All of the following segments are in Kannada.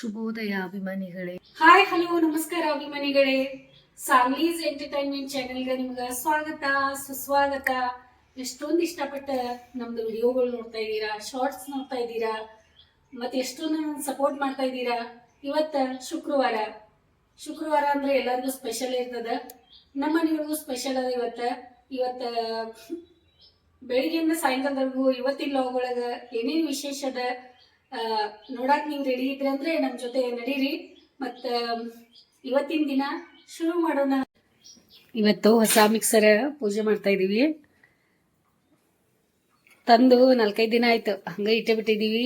ಶುಭೋದಯ ಅಭಿಮಾನಿಗಳೇ. ಹಾಯ್, ಹಲೋ, ನಮಸ್ಕಾರ ಅಭಿಮಾನಿಗಳೇ. ಸಾಂಗ್ಲೀಸ್ ಎಂಟರ್ಟೈನ್ಮೆಂಟ್ ಚಾನೆಲ್ಗೆ ನಿಮ್ಗೆ ಸ್ವಾಗತ, ಸುಸ್ವಾಗತ. ಎಷ್ಟೊಂದು ಇಷ್ಟಪಟ್ಟ ನಮ್ದು ವಿಡಿಯೋಗಳು ನೋಡ್ತಾ ಇದ್ದೀರಾ ಶಾರ್ಟ್ಸ್ ನೋಡ್ತಾ ಇದ್ದೀರಾ, ಮತ್ತೆ ಎಷ್ಟೊಂದು ಸಪೋರ್ಟ್ ಮಾಡ್ತಾ ಇದ್ದೀರಾ. ಇವತ್ತ ಶುಕ್ರವಾರ. ಶುಕ್ರವಾರ ಅಂದ್ರೆ ಎಲ್ಲರಿಗೂ ಸ್ಪೆಷಲ್ ಇರ್ತದ. ನಮ್ಮ ಮನೆಯವ್ರಿಗೂ ಸ್ಪೆಷಲ್ ಅದ ಇವತ್ತ. ಇವತ್ತ, ಬೆಳಿಗ್ಗೆಯಿಂದ ಸಾಯಂಕಾಲದವರೆಗೂ ಇವತ್ತಿನ ಲಾಗ್ ಒಳಗ ಏನೇನು ವಿಶೇಷ ನೋಡಾಕ್ ನೀವು ರೆಡಿ ಇದ್ರಿ ಅಂದ್ರೆ ನಮ್ಮ ಜೊತೆ ನಡೀರಿ. ಮತ್ತ ಇವತ್ತಿನ ದಿನ ಶುರು ಮಾಡೋಣ. ಇವತ್ತು ಹೊಸ ಮಿಕ್ಸರ್ ಪೂಜೆ ಮಾಡ್ತಾ ಇದೀವಿ. ತಂದು ನಾಲ್ಕೈದು ದಿನ ಆಯ್ತು. ಹಂಗ ಇಟ್ಟೆ ಬಿಟ್ಟಿದೀವಿ.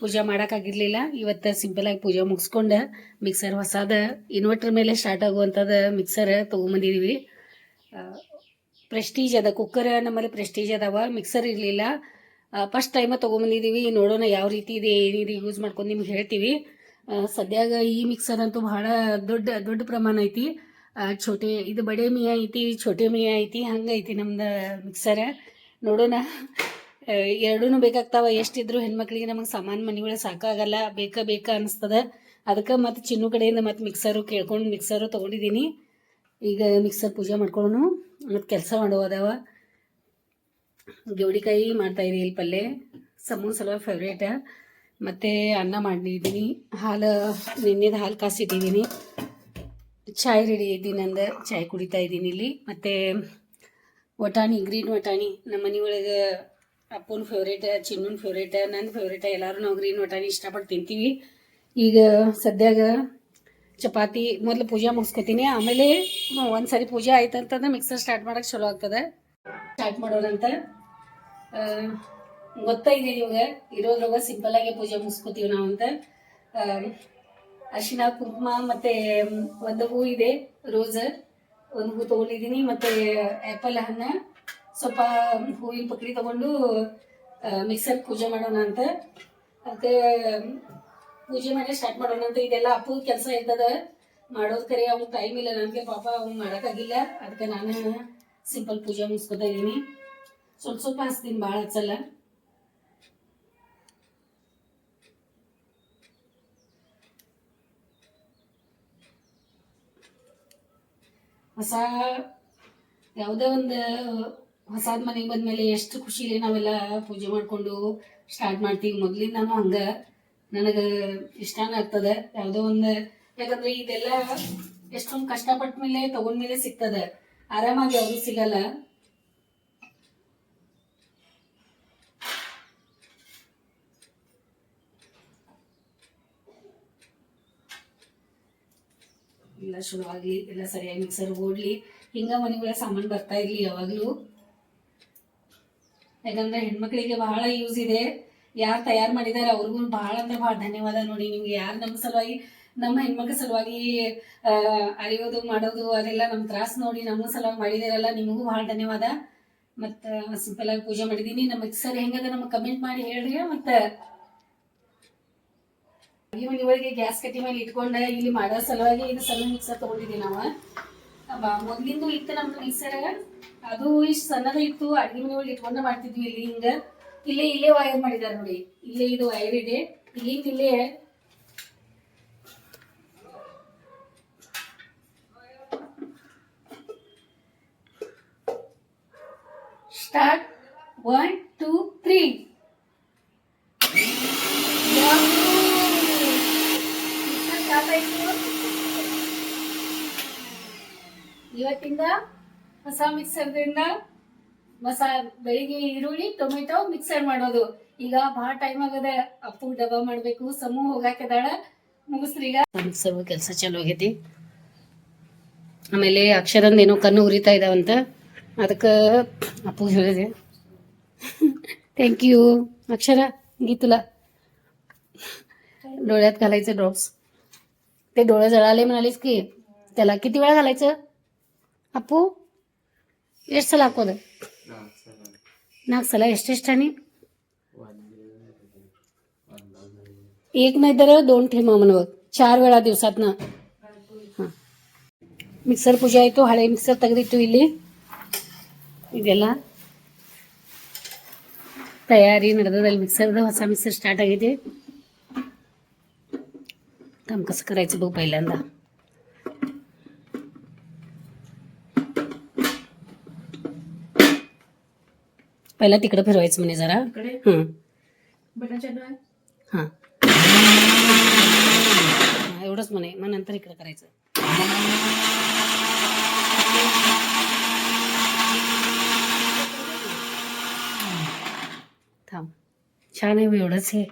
ಪೂಜೆ ಮಾಡೋಕ್ಕಾಗಿರ್ಲಿಲ್ಲ ಇವತ್ತು ಸಿಂಪಲ್ ಆಗಿ ಪೂಜೆ ಮುಗಿಸ್ಕೊಂಡು ಮಿಕ್ಸರ್ ಹೊಸದ ಇನ್ವರ್ಟರ್ ಮೇಲೆ ಸ್ಟಾರ್ಟ್ ಆಗುವಂಥದ್ದು ಮಿಕ್ಸರ್ ತೊಗೊಂಬಂದಿದ್ದೀವಿ ಪ್ರೆಸ್ಟೀಜ್ ಅದ. ಕುಕ್ಕರ್ ನಮ್ಮಲ್ಲಿ ಪ್ರೆಸ್ಟೀಜ್ ಅದಾವ. ಮಿಕ್ಸರ್ ಇರಲಿಲ್ಲ. ಫಸ್ಟ್ ಟೈಮ ತೊಗೊಂಬಂದಿದ್ದೀವಿ ನೋಡೋಣ ಯಾವ ರೀತಿ ಇದೆ ಏನಿದೆ ಯೂಸ್ ಮಾಡ್ಕೊಂಡು ನಿಮ್ಗೆ ಹೇಳ್ತೀವಿ. ಸದ್ಯಾಗ ಈ ಮಿಕ್ಸರ್ ಅಂತೂ ಬಹಳ ದೊಡ್ಡ ದೊಡ್ಡ ಪ್ರಮಾಣ ಐತಿ. ಛೋಟೆ, ಇದು ಬಡೆ ಮಿಯಾ ಐತಿ, ಛೋಟೆ ಮಿಯಾ ಐತಿ ಹಂಗೈತಿ ನಮ್ದು ಮಿಕ್ಸರ್ ನೋಡೋಣ. ಎರಡೂ ಬೇಕಾಗ್ತಾವ. ಎಷ್ಟಿದ್ರು ಹೆಣ್ಮಕ್ಳಿಗೆ ನಮಗೆ ಸಾಮಾನು ಒಳಗೆ ಸಾಕಾಗಲ್ಲ. ಬೇಕಾ ಬೇಕಾ ಅನಿಸ್ತದ. ಅದಕ್ಕೆ ಮತ್ತು ಚಿನ್ನು ಕಡೆಯಿಂದ ಮತ್ತು ಮಿಕ್ಸರು ಕೇಳ್ಕೊಂಡು ಮಿಕ್ಸರು ತೊಗೊಂಡಿದ್ದೀನಿ ಈಗ ಮಿಕ್ಸರ್ ಪೂಜೆ ಮಾಡ್ಕೊಳ್ಳೋಣ ಮತ್ತು ಕೆಲಸ ಮಾಡುವ ಅದಾವ. ಗೆವಡಿಕಾಯಿ ಮಾಡ್ತಾ ಇದೀನಿ ಪಲ್ಯ ಸಮೂಹ ಸಲುವಾಗಿ ಫೇವ್ರೇಟ ಮತ್ತು ಅನ್ನ ಮಾಡಿದ್ದೀನಿ. ಹಾಲು ನಿನ್ನೆದು ಹಾಲು ಕಾಸಿಟ್ಟಿದ್ದೀನಿ. ಚಾಯ್ ರೆಡಿ ಇದ್ದೀನಿ ಅಂದ ಚಾಯ್ ಕುಡಿತಾ ಇದ್ದೀನಿ ಇಲ್ಲಿ. ಮತ್ತು ವಟಾಣಿ ಗ್ರೀನ್ ವಟಾಣಿ. ನಮ್ಮ ಮನೆ ಒಳಗೆ ಅಪ್ಪನ ಫೇವ್ರೇಟ ಚಿನ್ನನ ಫೇವ್ರೇಟ ನನ್ನ ಫೇವ್ರೇಟ ಎಲ್ಲರೂ ನಾವು ಗ್ರೀನ್ ವಟಾಣಿ ಇಷ್ಟಪಟ್ಟು ತಿಂತೀವಿ. ಈಗ ಸದ್ಯಾಗ ಚಪಾತಿ ಮೊದಲು ಪೂಜೆ ಮುಗಿಸ್ಕೊತೀನಿ. ಆಮೇಲೆ ಒಂದು ಪೂಜೆ ಆಯ್ತು ಅಂತಂದ್ರೆ ಮಿಕ್ಸರ್ ಸ್ಟಾರ್ಟ್ ಮಾಡೋಕೆ ಚಲೋ ಆಗ್ತದೆ. ಸ್ಟಾರ್ಟ್ ಮಾಡೋಣ ಆ, ಗೊತ್ತಾಗಿದೆ ಇವಾಗ. ಇರೋದ್ರಾಗ ಸಿಂಪಲ್ ಆಗಿ ಪೂಜೆ ಮುಗಿಸ್ಕೋತೀವಿ ನಾವು ಅಂತ. ಅರ್ಶಿನ, ಕುಂಕುಮ ಮತ್ತೆ ಒಂದು ಹೂ ಇದೆ, ರೋಸ್. ಒಂದು ಹೂ ತಗೊಂಡಿದ್ದೀನಿ. ಮತ್ತೆ ಆ್ಯಪಲ್ ಹಣ್ಣ ಸ್ವಲ್ಪ ಹೂವಿನ ಪಕ್ಡಿ ತಗೊಂಡು ಮಿಕ್ಸರ್ ಪೂಜೆ ಮಾಡೋಣ ಅಂತ. ಅದಕ್ಕೆ ಪೂಜೆ ಮಾಡಿ ಸ್ಟಾರ್ಟ್ ಮಾಡೋಣ ಅಂತ. ಇದೆಲ್ಲ ಅಪ್ಪು ಕೆಲಸ ಇರ್ತದ. ಮಾಡೋದ್ ಕರೆ ಅವ್ನು ಟೈಮ್ ಇಲ್ಲ. ನನಗೆ ಪಾಪ ಅವ್ನು ಮಾಡೋಕ್ಕಾಗಿಲ್ಲ ಅದಕ್ಕೆ ನಾನು ಸಿಂಪಲ್ ಪೂಜೆ ಮುಗಿಸ್ಕೊತಾ ಇದ್ದೀನಿ. ಸ್ವಲ್ಪ ಸ್ವಲ್ಪ ಹಚ್ತೀನಿ ಭಾಳ ಹಚ್ಚಲ್ಲ. ಹೊಸ ಯಾವುದೇ ಒಂದು ಹೊಸಾದ್ ಮನೆಗೆ ಬಂದ್ಮೇಲೆ ಎಷ್ಟು ಖುಷಿಲಿ ನಾವೆಲ್ಲ ಪೂಜೆ ಮಾಡ್ಕೊಂಡು ಸ್ಟಾರ್ಟ್ ಮಾಡ್ತೀವಿ. ಮೊದ್ಲಿಂದ ನಾನು ಹಂಗ. ನನಗೆ ಇಷ್ಟನೇ ಆಗ್ತದೆ. ಯಾವುದೋ ಒಂದು, ಯಾಕಂದ್ರೆ ಇದೆಲ್ಲ ಎಷ್ಟೊಂದು ಕಷ್ಟಪಟ್ಟ ಮೇಲೆ ತಗೊಂಡ್ಮೇಲೆ ಸಿಗ್ತದೆ. ಆರಾಮಾಗಿ ಯಾವುದು ಸಿಗಲ್ಲ. ಎಲ್ಲ ಶುರುವಾಗ್ಲಿ ಎಲ್ಲ ಸರಿಯಾಗಿ ಮಿಕ್ಸರ್ ಓಡಲಿ. ಹಿಂಗ ಮನೆಗಳ ಸಾಮಾನು ಬರ್ತಾ ಇರಲಿ ಯಾವಾಗಲೂ. ಯಾಕಂದ್ರೆ ಹೆಣ್ಮಕ್ಳಿಗೆ ಬಹಳ ಯೂಸ್ ಇದೆ. ಯಾರು ತಯಾರು ಮಾಡಿದಾರೆ ಅವ್ರಿಗೂ ಬಹಳ ಅಂದ್ರೆ ಬಹಳ ಧನ್ಯವಾದ ನೋಡಿ. ನಿಮ್ಗೆ ಯಾರು ನಮ್ಮ ಸಲುವಾಗಿ, ನಮ್ಮ ಹೆಣ್ಮಕ್ಳ ಸಲುವಾಗಿ ಅರಿಯೋದು, ಮಾಡೋದು, ಅದೆಲ್ಲ ನಮ್ಮ ತ್ರಾಸ್ ನೋಡಿ ನಮ್ಮ ಸಲುವಾಗಿ ಮಾಡಿದಾರಲ್ಲ, ನಿಮಗೂ ಬಹಳ ಧನ್ಯವಾದ. ಮತ್ತ ಸಿಂಪಲ್ ಆಗಿ ಪೂಜೆ ಮಾಡಿದೀನಿ. ನಮ್ಮ ಮಿಕ್ಸರ್ ಹೆಂಗದ ನಮಗೆ ಕಮೆಂಟ್ ಮಾಡಿ ಹೇಳ್ರಿ ಮತ್ತ. ಒಳಗೆ ಗ್ಯಾಸ್ ಕಟ್ಟಿ ಮೇಲೆ ಇಟ್ಕೊಂಡ ಇಲ್ಲಿ ಮಾಡೋ ಸಲುವಾಗಿ ಇದು ಸಣ್ಣ ಮಿಕ್ಸರ್ ತಗೊಂಡಿದ್ದೀವಿ ನಾವು. ಮೊದ್ಲಿಂದು ಇತ್ತು ನಮ್ದು ಮಿಕ್ಸರ್ ಅದು ಇಷ್ಟು ಸಣ್ಣದ ಇತ್ತು, ಅಡಿಗೆ ಮನೆ ಒಳಗೆ ಇಟ್ಕೊಂಡ ಮಾಡ್ತಿದ್ವಿ ಇಲ್ಲಿ ಹಿಂಗ. ಇಲ್ಲೇ ಇಲ್ಲೇ ವೈರ್ ಮಾಡಿದಾರೆ ನೋಡಿ. ಇಲ್ಲೇ ಇದು ವೈರ್ ಇದೆ. ಇಲ್ಲಿ ಇಲ್ಲೇ ಸ್ಟಾರ್ಟ್ ಒನ್ ಟೂ ತ್ರೀ ಇವತ್ತಿಂದ ಹೊಸ ಮಿಕ್ಸರ್ದಿಂದ ಮಸಾ ಬೆಳಿಗ್ಗೆ ಈರುಳ್ಳಿ ಟೊಮೆಟೊ ಮಿಕ್ಸರ್ ಮಾಡೋದು ಈಗ ಭಾಳ ಟೈಮ್ ಆಗದ ಅಪ್ಪು ಡಬ್ಬ ಮಾಡ್ಬೇಕು ಸಮೂಹ ಹೋಗಾಕದಾಳ ಮುಗಿಸ್ರಿ ಈಗ ಮಿಕ್ಸರ್ ಕೆಲಸ ಚಾಲು ಆಗೈತಿ ಆಮೇಲೆ ಅಕ್ಷರಂದ ಏನೋ ಕಣ್ಣು ಉರಿತಾ ಇದಾವಂತ ಅದಕ್ಕೆ ಅಪ್ಪು ಹೇಳಿದೆ थँक यू अक्षरा घे तुला डोळ्यात घालायचं ड्रॉप्स ते डोळे जळाले म्हणालीस की त्याला किती वेळा घालायचं ಅಪ್ಪು ಎಷ್ಟು ಸಲ ಹಾಕೋದು ನಾಲ್ಕು ಸಲ ಎಷ್ಟೆಷ್ಟಾನಿ एक नाही तर दोन ठेमा म्हण बघ चार वेळा दिवसातनं ಹಾಂ ಮಿಕ್ಸರ್ ಪೂಜೆ ಆಯಿತು ಹಳೆ ಮಿಕ್ಸರ್ ತೆಗೆದಿತ್ತು ಇಲ್ಲಿ ಇದೆಲ್ಲ ತಯಾರಿ ನಡೆದದಲ್ಲಿ ಮಿಕ್ಸರ್ದು ಹೊಸ ಮಿಕ್ಸರ್ ಸ್ಟಾರ್ಟ್ ಆಗಿದೆ थांब कसं करायचं बघ पहिल्यांदा. पहिला तिकडं फिरवायचं म्हणे जरा. हं बटन चालू आहे एवढंच म्हणे. मग नंतर इकडं करायचं. थांब. छान आहे एवढंच हे.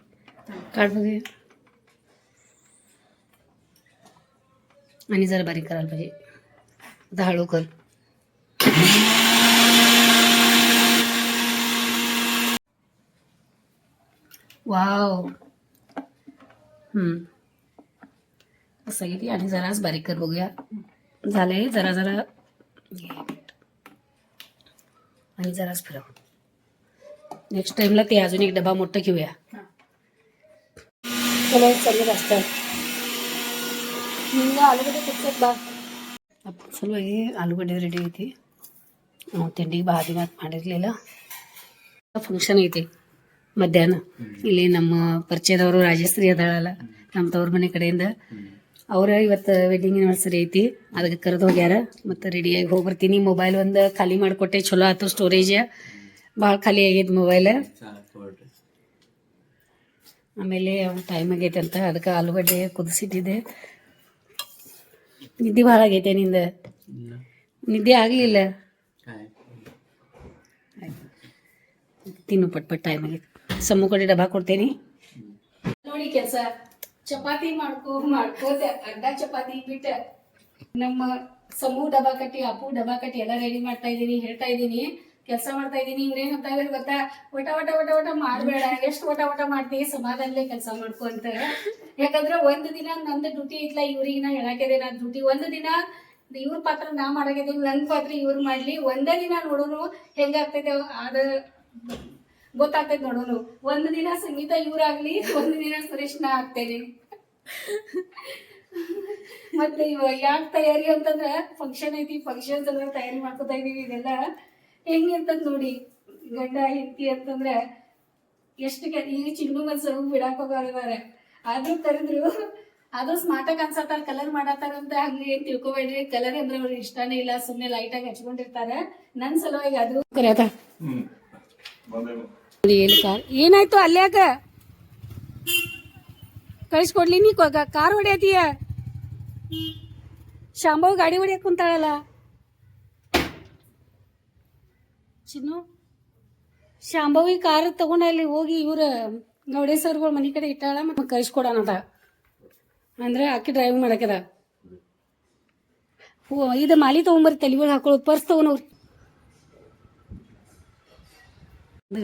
काढ बघूया. आणि जरा बारीक करायला पाहिजे. आता हळू कर. वाव. हम्म. असं गेली आणि जराच बारीक कर बघूया. झालंय जरा जरा. आणि जराच फिरव. नेक्स्ट टाइमला ते अजून एक डबा मोठा घेऊया. चलो चालू असतात ಹಿಂಗೆ ಆಲೂಗಡ್ಡೆ ಅಪ್ಪ, ಸಲುವಾಗಿ ಆಲೂಗಡ್ಡೆ ರೆಡಿ ಐತಿ. ನಾವು ತಿಂಡಿಗೆ ಬಾದಿ ಮಾತು ಮಾಡಿರಲಿಲ್ಲ. ಫಂಕ್ಷನ್ ಐತಿ ಮಧ್ಯಾಹ್ನ. ಇಲ್ಲಿ ನಮ್ಮ ಪರಿಚಯದವರು ರಾಜಶ್ರೀ ಅದಾಳಲ್ಲ, ನಮ್ಮ ತವ್ರ ಮನೆ ಕಡೆಯಿಂದ. ಅವ್ರ ಇವತ್ತು ವೆಡ್ಡಿಂಗ್ ಆನಿವರ್ಸರಿ ಐತಿ. ಅದಕ್ಕೆ ಕರೆದು ಹೋಗ್ಯಾರ. ಮತ್ತು ರೆಡಿಯಾಗಿ ಹೋಗಿ ಬರ್ತೀನಿ ಮೊಬೈಲ್ ಒಂದು ಖಾಲಿ ಮಾಡಿಕೊಟ್ಟೆ, ಚಲೋ ಆಯ್ತು ಸ್ಟೋರೇಜ್ ಭಾಳ ಖಾಲಿ ಆಗೈತೆ ಮೊಬೈಲ್ ಆಮೇಲೆ ಟೈಮ್ ಆಗೈತೆ ಅಂತ ಅದಕ್ಕೆ ಆಲೂಗಡ್ಡೆ ಕುದಿಸಿಟ್ಟಿದ್ದೆ ನಿದ್ದೆ ಭಾಳ ಆಗೈತೆ ನಿಂದ ನಿದ್ದೆ ಆಗಲಿಲ್ಲ? ತಿನ್ನು ಪಟ್ ಪಟ್ ಟೈಮ್ ಆಗೈತೆ ಸಮ್ಮು ಕಡೆ ಡಬ್ಬ ಕೊಡ್ತೇನೆ. ನೋಡಿ ಕೆಲಸ. ಚಪಾತಿ ಮಾಡ್ಕೋ ಮಾಡ್ಕೋತ ಅಡ್ಡ ಚಪಾತಿ ಬಿಟ್ಟ ನಮ್ಮ ಸಮೂಹ ಡಬ್ಬ ಕಟ್ಟಿ ಅಪ್ಪು ಡಬ್ಬ ಕಟ್ಟಿ ಎಲ್ಲ ರೆಡಿ ಮಾಡ್ತಾ ಇದ್ದೀನಿ ಹೇಳ್ತಾ ಇದ್ದೀನಿ. ಕೆಲಸ ಮಾಡ್ತಾ ಇದ್ದೀನಿ ಇವ್ರೇನ್ ಅಂತ ಗೊತ್ತಾ? ಒಟ ಒಟ ಒಟ ಒಟ ಮಾಡ್ಬೇಡ. ಎಷ್ಟು ಒಟ ಒಟ ಮಾಡ್ತೀವಿ ಸಮಾಧಾನಲೇ ಕೆಲಸ ಮಾಡ್ಕೊ ಅಂತ. ಯಾಕಂದ್ರೆ ಒಂದ್ ದಿನ ನಂದು ಡ್ಯೂಟಿ ಐತ್ಲ ಇವ್ರಿಗೆ ನಾ ಹೇಳಾಕಿದೆ ನಾ ಡ್ಯೂಟಿ. ಒಂದ್ ದಿನ ಇವ್ರ ಪಾತ್ರ ನಾ ಮಾಡಾಕಿದ್ದೀನಿ ನನ್ ಪಾತ್ರ ಇವ್ರು ಮಾಡ್ಲಿ. ಒಂದೇ ದಿನ ನೋಡೋನು ಹೆಂಗಾಗ್ತೈತೆ ಅದ ಗೊತ್ತಾಗ್ತೈತೆ ನೋಡೋನು. ಒಂದ್ ದಿನ ಸಂಗೀತ ಇವ್ರಾಗ್ಲಿ ಒಂದ್ ದಿನ ಸುರೇಶ್ ನಾ ಆಗ್ತೇನೆ. ಮತ್ತೆ ಇವಾಗ ಯಾಕೆ ತಯಾರಿ ಅಂತಂದ್ರ ಫಂಕ್ಷನ್ ಐತಿ ಫಂಕ್ಷನ್ ಎಲ್ಲ ತಯಾರಿ ಮಾಡ್ಕೊತಾ ಇದೀವಿ ಇದೆಲ್ಲ. ಹೆಂಗೆ ಅಂತಂದ್ ನೋಡಿ ಗಂಡ ಹೆಂಡತಿ ಅಂತಂದ್ರೆ ಎಷ್ಟು ಈಗ ಚಿನ್ನು ಮನ್ಸರು ಬಿಡಾಕ್ ಹೋಗಿದ್ದಾರೆ ಆದ್ರೂ ಕರೆದ್ರು ಅದು ಸ್ಮಾರ್ಟಾಗಿ ಅನ್ಸತ್ತಾರ ಕಲರ್ ಮಾಡತ್ತಾರಂತ ಹಂಗ ಏನ್ ತಿಳ್ಕೊಬೇಡ್ರಿ. ಕಲರ್ ಅಂದ್ರೆ ಅವ್ರಿಗೆ ಇಷ್ಟನೇ ಇಲ್ಲ ಸುಮ್ಮನೆ ಲೈಟ್ ಆಗಿ ಹಚ್ಕೊಂಡಿರ್ತಾರ. ನನ್ ಸಲುವಾಗಿ ಅದು. ಕರೆಯದ ಏನಾಯ್ತು ಅಲ್ಯಾಕ ಕಳಿಸ್ಕೊಡ್ಲಿ ನೀ ಕಾರ್ ಹೊಡ್ಯಾತೀಯ? ಶಾಂಭವ್ ಗಾಡಿ ಹೊಡಿಯಕ್ ಕುಂತಾಳಲ್ಲ? ಚಿನ್ನು ಶಾಂಭವಿ ಕಾರ್ ತಗೊಂಡ ಅಲ್ಲಿ ಹೋಗಿ ಇವ್ರ ಗೌಡೆ ಸರ್ಗಳು ಮನೆ ಕಡೆ ಇಟ್ಟಾಳ ಮತ್ತೆ ಕಳಿಸ್ಕೊಡೋಣದ ಅಂದ್ರೆ ಆಕಿ ಡ್ರೈವಿಂಗ್ ಮಾಡಕದ. ಇದು ಮಾಲಿ ತಗೊಂಬರ್ರಿ ಒಳಗೆ ಹಾಕೊಳ್ಳೋ ಪರ್ಸ್ ತಗೊಂಡವ್ರಿ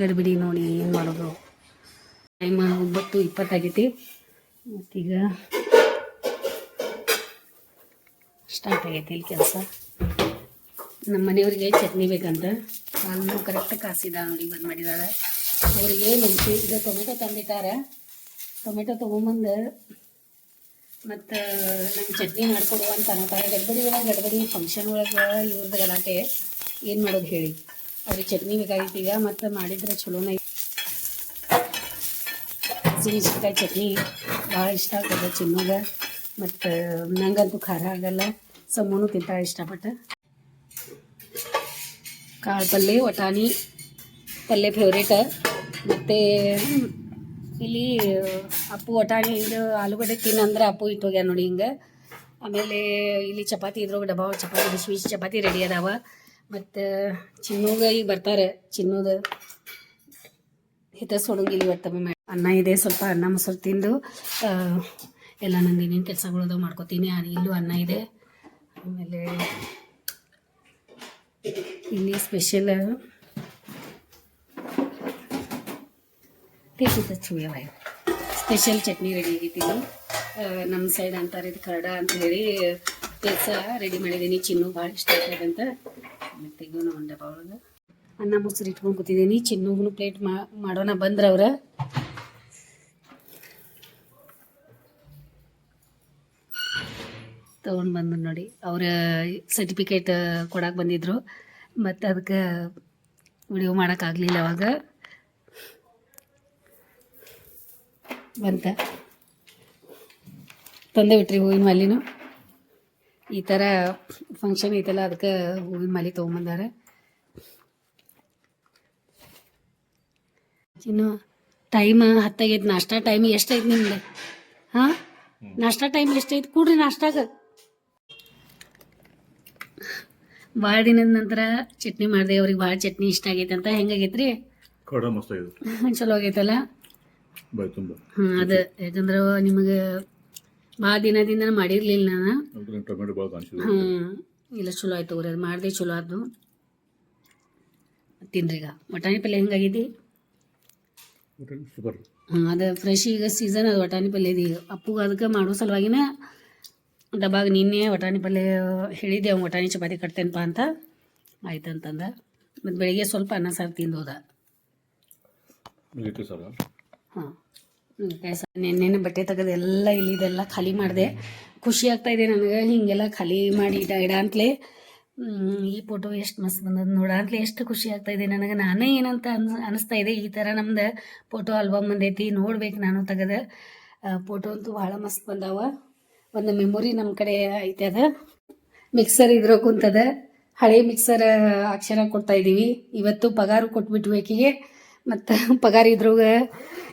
ಗಡಿಬಿಡಿ ನೋಡಿ ಏನು ಮಾಡೋದು. ಟೈಮ್ ಒಂಬತ್ತು ಇಪ್ಪತ್ತಾಗೈತಿ. ಮತ್ತೀಗ ಸ್ಟಾರ್ಟ್ ಆಗೈತಿ ಇಲ್ಲಿ ಕೆಲಸ. ನಮ್ಮ ಮನೆಯವ್ರಿಗೆ ಚಟ್ನಿ ಬೇಕಂತ. ಹಾಲು ಕರೆಕ್ಟ್ ಕಾಸಿದ ಅಂಗಡಿ ಬಂದು ಮಾಡಿದಾಳೆ. ಅವರಿಗೆ ಮೆಣಸಿ ಇದು ಟೊಮೆಟೊ ತಂದಿಟ್ಟಾರ ಟೊಮೆಟೊ ತೊಗೊಂಬಂದು ಮತ್ತು ನಂಗೆ ಚಟ್ನಿ ಮಾಡಿಕೊಡು ಅಂತ ಅನ್ನತಾರೆ ಗಡ್ಬಡಿ ಒಳಗೆ ಗಡ್ಬಡಿ ಫಂಕ್ಷನ್ ಒಳಗೆ ಇವ್ರದ್ದು ಗಲಾಟೆ. ಏನು ಮಾಡೋದು ಹೇಳಿ? ಅವ್ರಿಗೆ ಚಟ್ನಿ ಬೇಕಾಗಿತ್ತು ಈಗ, ಮತ್ತು ಮಾಡಿದ್ರೆ ಚಲೋನೇ ಹಸಿಮೆಣ್ಸಿನ್ಕಾಯಿ ಚಟ್ನಿ ಭಾಳ ಇಷ್ಟ ಆಗ್ತದೆ ಚಿನ್ನದ ಮತ್ತು ನಂಗಂತೂ ಖಾರ ಆಗಲ್ಲ. ಸಮೂನು ತಿಂತಾಳೆ ಇಷ್ಟಪಟ್ಟು. ಕಾಳು ಪಲ್ಯ ವಟಾಣಿ ಪಲ್ಯ ಫೇವ್ರೇಟ ಮತ್ತು ಇಲ್ಲಿ, ಅಪ್ಪು ವಟಾಣಿ ಇದು ಆಲೂಗಡ್ಡೆ ತಿನ್ನಂದ್ರೆ ಅಪ್ಪು ಇಟ್ಟು ಹೋಗ್ಯಾನ ನೋಡಿ ಹಿಂಗೆ. ಆಮೇಲೆ ಇಲ್ಲಿ ಚಪಾತಿ ಇದ್ರೊಳಗೆ ಡಬ್ಬ, ಚಪಾತಿ, ಬಿಸಿ ಬಿಸಿ ಚಪಾತಿ ರೆಡಿ ಅದಾವ. ಮತ್ತು ಚಿನ್ನೂಗ ಈಗ ಬರ್ತಾರೆ, ಚಿನ್ನೂದ ಹಿತ ಸೊಡಂಗಿಲ್ಲ ಇವತ್ತೊಮ್ಮೆ ಅನ್ನ ಇದೆ, ಸ್ವಲ್ಪ ಅನ್ನ ಮೊಸರು ತಿಂದು ಎಲ್ಲ ನಂದು ಏನೇನು ಮಾಡ್ಕೋತೀನಿ. ಆ- ಇಲ್ಲೂ ಅನ್ನ ಇದೆ. ಆಮೇಲೆ ಇಲ್ಲಿ ಸ್ಪೆಷಲ್ ಸ್ಪೆಷಲ್ ಚಟ್ನಿ ರೆಡಿ ಇಲ್ಲಿ ನಮ್ಮ ಸೈಡ್ ಅಂತಾರೆ ಇದು ಕರಡ ಅಂತ ಹೇಳಿ, ಕೆಲಸ ರೆಡಿ ಮಾಡಿದ್ದೀನಿ. ಚಿನ್ನು ಭಾಳ ಇಷ್ಟ ಆಗ್ತದಂತ ಒಂದು ಡಬ್ಬ ಒಳಗೆ. ಅನ್ನ ಮೊಸರು ಇಟ್ಕೊಂಡು ಕೂತಿದ್ದೀನಿ. ಚಿನ್ನುಗೂ ಪ್ಲೇಟ್ ಮಾಡೋಣ ಬಂದ್ರ ಅವ್ರ ತೊಗೊಂಡು ಬಂದು ನೋಡಿ. ಅವ್ರ ಸರ್ಟಿಫಿಕೇಟ್ ಕೊಡಕ್ಕೆ ಬಂದಿದ್ರು. ಮತ್ತು ಅದಕ್ಕೆ ವಿಡಿಯೋ ಮಾಡೋಕ್ಕಾಗಲಿಲ್ಲ ಅವಾಗ. ಬಂತ. ತಂದೆ ಬಿಟ್ರಿ ಹೂವಿನ ಮಾಲಿನೂ. ಈ ಥರ ಫಂಕ್ಷನ್ ಐತಲ್ಲ, ಅದಕ್ಕೆ ಹೂವಿನ ಮಾಲಿ ತೊಗೊಂಬಂದಾರ ಇನ್ನು ಟೈಮ್ ಹತ್ತಾಗೈತೆ. ನಾಷ್ಟ ಟೈಮ್ ಎಷ್ಟೈತೆ ನಿಮ್ದು? ಹಾಂ? ನಾಷ್ಟ ಟೈಮ್ ಎಷ್ಟೈತೆ ಕೂಡ್ರಿ ನಾಷ್ಟಾಗ. ಭಾಳ ದಿನದ ನಂತರ ಚಟ್ನಿ ಮಾಡಿದೆ ಅವ್ರಿಗೆ ಭಾಳ ಚಟ್ನಿ ಇಷ್ಟ ಆಗೈತೆ ಅಂತ. ಹೆಂಗಾಗೈತ್ರಿ? ಮಸ್ತ್ ಚಲೋ ಆಗೈತಲ್ಲ? ಬಾಯ್ ತುಂಬ. ಹ್ಞೂ ಅದು ಯಾಕಂದ್ರೆ ನಿಮಗೆ ಭಾಳ ದಿನದಿಂದ ಮಾಡಿರ್ಲಿಲ್ಲ ನಾನು. ಹ್ಮ್ ಟೊಮೆಟೊ ಭಾಳ ಕಾಣಿಸಿದೆ ಹ್ಞೂ ಇಲ್ಲ ಚಲೋ ಆಯ್ತು ಅವ್ರಿ ಅದು ಮಾಡಿದೆ ಚಲೋ ಆದ್ದು. ತಿನ್ರಿಗ ವಟಾಣಿ ಪಲ್ಯ ಹೆಂಗಾಗೈತಿ? ಸೂಪರ್ ಹ್ಞೂ ಅದು ಫ್ರೆಶ್ ಈಗ ಸೀಸನ್ ಅದು ವಟಾಣಿ ಪಲ್ಯ ಇದೆ ಈಗ. ಅಪ್ಪಗೆ ಅದಕ್ಕೆ ಮಾಡೋ ಸಲುವಾಗಿನ ಡಬ್ಬಾಗ ನಿನ್ನೆ ವಟಾಣಿ ಪಲ್ಯ ಹೇಳಿದ್ದೆ ಅವ್ನು ವಟಾಣಿ ಚಪಾತಿ ಕಟ್ತೇನಪ್ಪ ಅಂತ. ಆಯ್ತು ಅಂತಂದ ಮತ್ತು ಬೆಳಿಗ್ಗೆ ಸ್ವಲ್ಪ ಅನ್ನ ಸಾರು ತಿಂದು ಹೋದ ಹಾಂ. ನೆನ್ನೆ ಬಟ್ಟೆ ತೆಗೆದು ಎಲ್ಲ ಇಲ್ಲಿದೆಲ್ಲ ಖಾಲಿ ಮಾಡಿದೆ. ಖುಷಿ ಆಗ್ತಾ ಇದೆ ನನಗೆ ಹೀಗೆಲ್ಲ ಖಾಲಿ ಮಾಡಿ ಇಡ ಇಡ ಅಂತಲೇ. ಈ ಫೋಟೋ ಎಷ್ಟು ಮಸ್ತ್ ಬಂದದ ನೋಡ ಅಂತಲೇ ಎಷ್ಟು ಖುಷಿ ಆಗ್ತಾ ಇದೆ ನನಗೆ. ನಾನೇ ಏನಂತ ಅನ್ ಅನಿಸ್ತಾ ಇದೆ ಈ ಥರ ನಮ್ದು ಫೋಟೋ ಆಲ್ಬಮ್ ಬಂದೈತಿ ನೋಡ್ಬೇಕು ನಾನು ತೆಗೆದ. ಫೋಟೋ ಅಂತೂ ಭಾಳ ಮಸ್ತ್ ಬಂದಾವ. ಒಂದು ಮೆಮೊರಿ ನಮ್ಮ ಕಡೆ ಐತೆ ಅದ. ಮಿಕ್ಸರ್ ಇದ್ರ ಕುಂತದ. ಹಳೆ ಮಿಕ್ಸರ್ ಅಕ್ಷರ ಕೊಡ್ತಾ ಇದ್ದೀವಿ. ಇವತ್ತು ಪಗಾರು ಕೊಟ್ಬಿಟ್ವಿ ಆಕಿಗೆ. ಮತ್ತು ಪಗಾರ ಇದ್ರಾಗ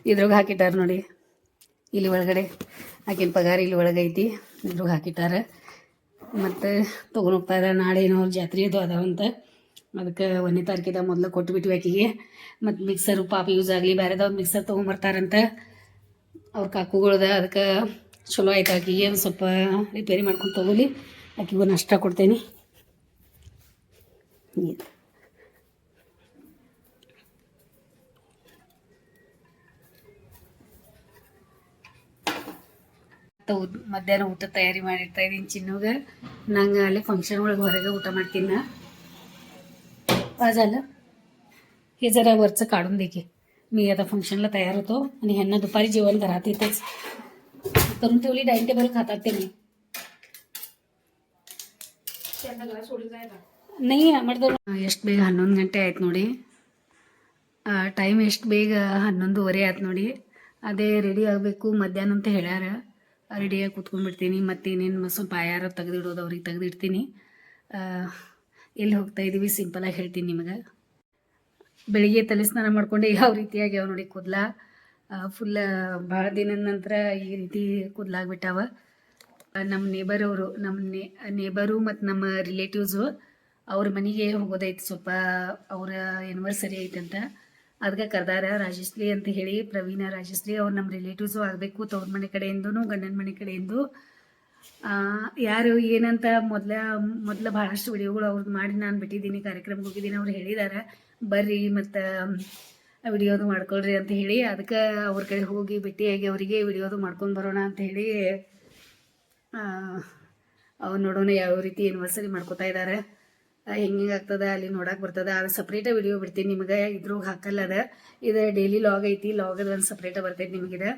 ಇದ್ರಾಗ ಹಾಕಿಟ್ಟಾರ ನೋಡಿ. ಇಲ್ಲಿ ಒಳಗಡೆ. ಆಕಿನ ಪಗಾರ ಇಲ್ಲಿ ಒಳಗೆ ಐತಿ. ಇದ್ರಾಗ ಹಾಕಿಟ್ಟಾರ. ಮತ್ತು ತೊಗೊಂಡು ಇದ್ದಾರೆ ನಾಳೆ ಏನೋ ಜಾತ್ರೆ ಅದು ಅದಾವಂತ ಅದಕ್ಕೆ ಒಂದನೇ ತಾರೀಕಿದ ಮೊದಲು ಕೊಟ್ಬಿಟ್ವಿ ಆಕಿಗೆ. ಮತ್ತು ಮಿಕ್ಸರು ಪಾಪ ಯೂಸ್ ಆಗಲಿ. ಬೇರೆದವ್ರು ಮಿಕ್ಸರ್ ತೊಗೊಂಬರ್ತಾರಂತ ಅವ್ರ ಕಾಕುಗಳದ ಅದಕ್ಕೆ ಚಲೋ ಆಯ್ತು ಆಕಿಗೆ ಒಂದು ಸ್ವಲ್ಪ ರಿಪೇರಿ ಮಾಡ್ಕೊಂಡು ತೊಗೊಲಿ ಆಕಿಗೂ ನಾಷ್ಟ ಕೊಡ್ತೇನೆ ಇದು. ಮತ್ತು ಊಟ ಮಧ್ಯಾಹ್ನ ಊಟ ತಯಾರಿ ಮಾಡಿರ್ತಾ ಇದ್ದೀನಿ ಚಿನ್ನುಗೆ ನಂಗೆ ಅಲ್ಲಿ ಫಂಕ್ಷನ್ ಒಳಗೆ ಹೊರಗೆ ಊಟ ಮಾಡ್ತೀನಿ ना आज आलं हे जरा वरचं काढून दे की मी आता फंक्शनला तयार होतो आणि ह्यांना दुपारी जेवण घरात येतेच करून ठेवली डायनिंग टेबल खातात त्यांनी त्यांना घरात सोडून जायला नाही ಮಾಡ್ದವ್ರು ಎಷ್ಟು ಬೇಗ ಹನ್ನೊಂದು ಗಂಟೆ ಆಯ್ತು ನೋಡಿ ಟೈಮ್ ಎಷ್ಟು ಬೇಗ ಹನ್ನೊಂದುವರೆ ಆಯ್ತು ನೋಡಿ ಅದೇ ರೆಡಿ ಆಗಬೇಕು ಮಧ್ಯಾಹ್ನ ಅಂತ ಹೇಳ್ಯಾರ ರೆಡಿಯಾಗಿ ಕೂತ್ಕೊಂಡ್ಬಿಡ್ತೀನಿ ಮತ್ತು ಇನ್ನೇನು ಸ್ವಲ್ಪ ಆಯಾರ ತೆಗೆದಿಡೋದು ಅವ್ರಿಗೆ ತೆಗೆದಿಡ್ತೀನಿ ಎಲ್ಲಿ ಹೋಗ್ತಾ ಇದ್ದೀವಿ ಸಿಂಪಲಾಗಿ ಹೇಳ್ತೀನಿ ನಿಮಗೆ ಬೆಳಿಗ್ಗೆ ತಲೆ ಸ್ನಾನ ಮಾಡ್ಕೊಂಡು ಯಾವ ರೀತಿಯಾಗಿ ಯಾವ ನೋಡಿ ಕೂದಲ ಫುಲ್ ಭಾಳ ದಿನದ ನಂತರ ಈ ರೀತಿ ಕೂದಲಾಗ್ಬಿಟ್ಟಾವ. ನಮ್ಮ ನೇಬರ್ ಅವರು ನಮ್ಮ ನೇಬರು ಮತ್ತು ನಮ್ಮ ರಿಲೇಟಿವ್ಸು ಅವ್ರ ಮನೆಗೆ ಹೋಗೋದೈತೆ ಸ್ವಲ್ಪ, ಅವರ ಎನಿವರ್ಸರಿ ಐತಂತ ಅದಕ್ಕೆ ಕರ್ದಾರ ರಾಜಶ್ರೀ ಅಂತ ಹೇಳಿ, ಪ್ರವೀಣ ರಾಜಶ್ರೀ ಅವ್ರು ನಮ್ಮ ರಿಲೇಟಿವ್ಸು ಆಗಬೇಕು ತವ್ರ ಮನೆ ಕಡೆಯಿಂದನೂ, ಗಂಡನ ಮನೆ ಕಡೆಯಿಂದ. ಯಾರು ಏನಂತ ಮೊದಲ ಮೊದಲ ಭಾಳಷ್ಟು ವಿಡಿಯೋಗಳು ಅವ್ರದ್ದು ಮಾಡಿ ನಾನು ಬಿಟ್ಟಿದ್ದೀನಿ ಕಾರ್ಯಕ್ರಮಕ್ಕೆ ಹೋಗಿದ್ದೀನಿ, ಅವ್ರು ಹೇಳಿದಾರೆ. ಬರ್ರಿ ಮತ್ತು ವಿಡಿಯೋದು ಮಾಡ್ಕೊಳ್ರಿ ಅಂತ ಹೇಳಿ, ಅದಕ್ಕೆ ಅವ್ರ ಕಡೆ ಹೋಗಿ ಭೇಟಿಯಾಗಿ ಅವರಿಗೆ ವಿಡಿಯೋದು ಮಾಡ್ಕೊಂಡು ಬರೋಣ ಅಂತ ಹೇಳಿ ಅವ್ರು ನೋಡೋಣ ಯಾವ ರೀತಿ ಯೂನಿವರ್ಸರಿ ಮಾಡ್ಕೊತಾ ಇದ್ದಾರೆ ಹೆಂಗೆ ಆಗ್ತದೆ, ಅಲ್ಲಿ ನೋಡಕ್ಕೆ ಬರ್ತದ. ಅದು ಸಪ್ರೇಟಾಗಿ ವಿಡಿಯೋ ಬಿಡ್ತೀನಿ ನಿಮಗೆ ಇದ್ರಾಗ ಹಾಕಲ್ಲ ಅದ. ಇದು ಡೈಲಿ ಲಾಗ್ ಐತಿ ಲಾಗದ ಒಂದು ಸಪ್ರೇಟಾಗಿ ಬರ್ತೈತಿ ನಿಮಗಿದೆ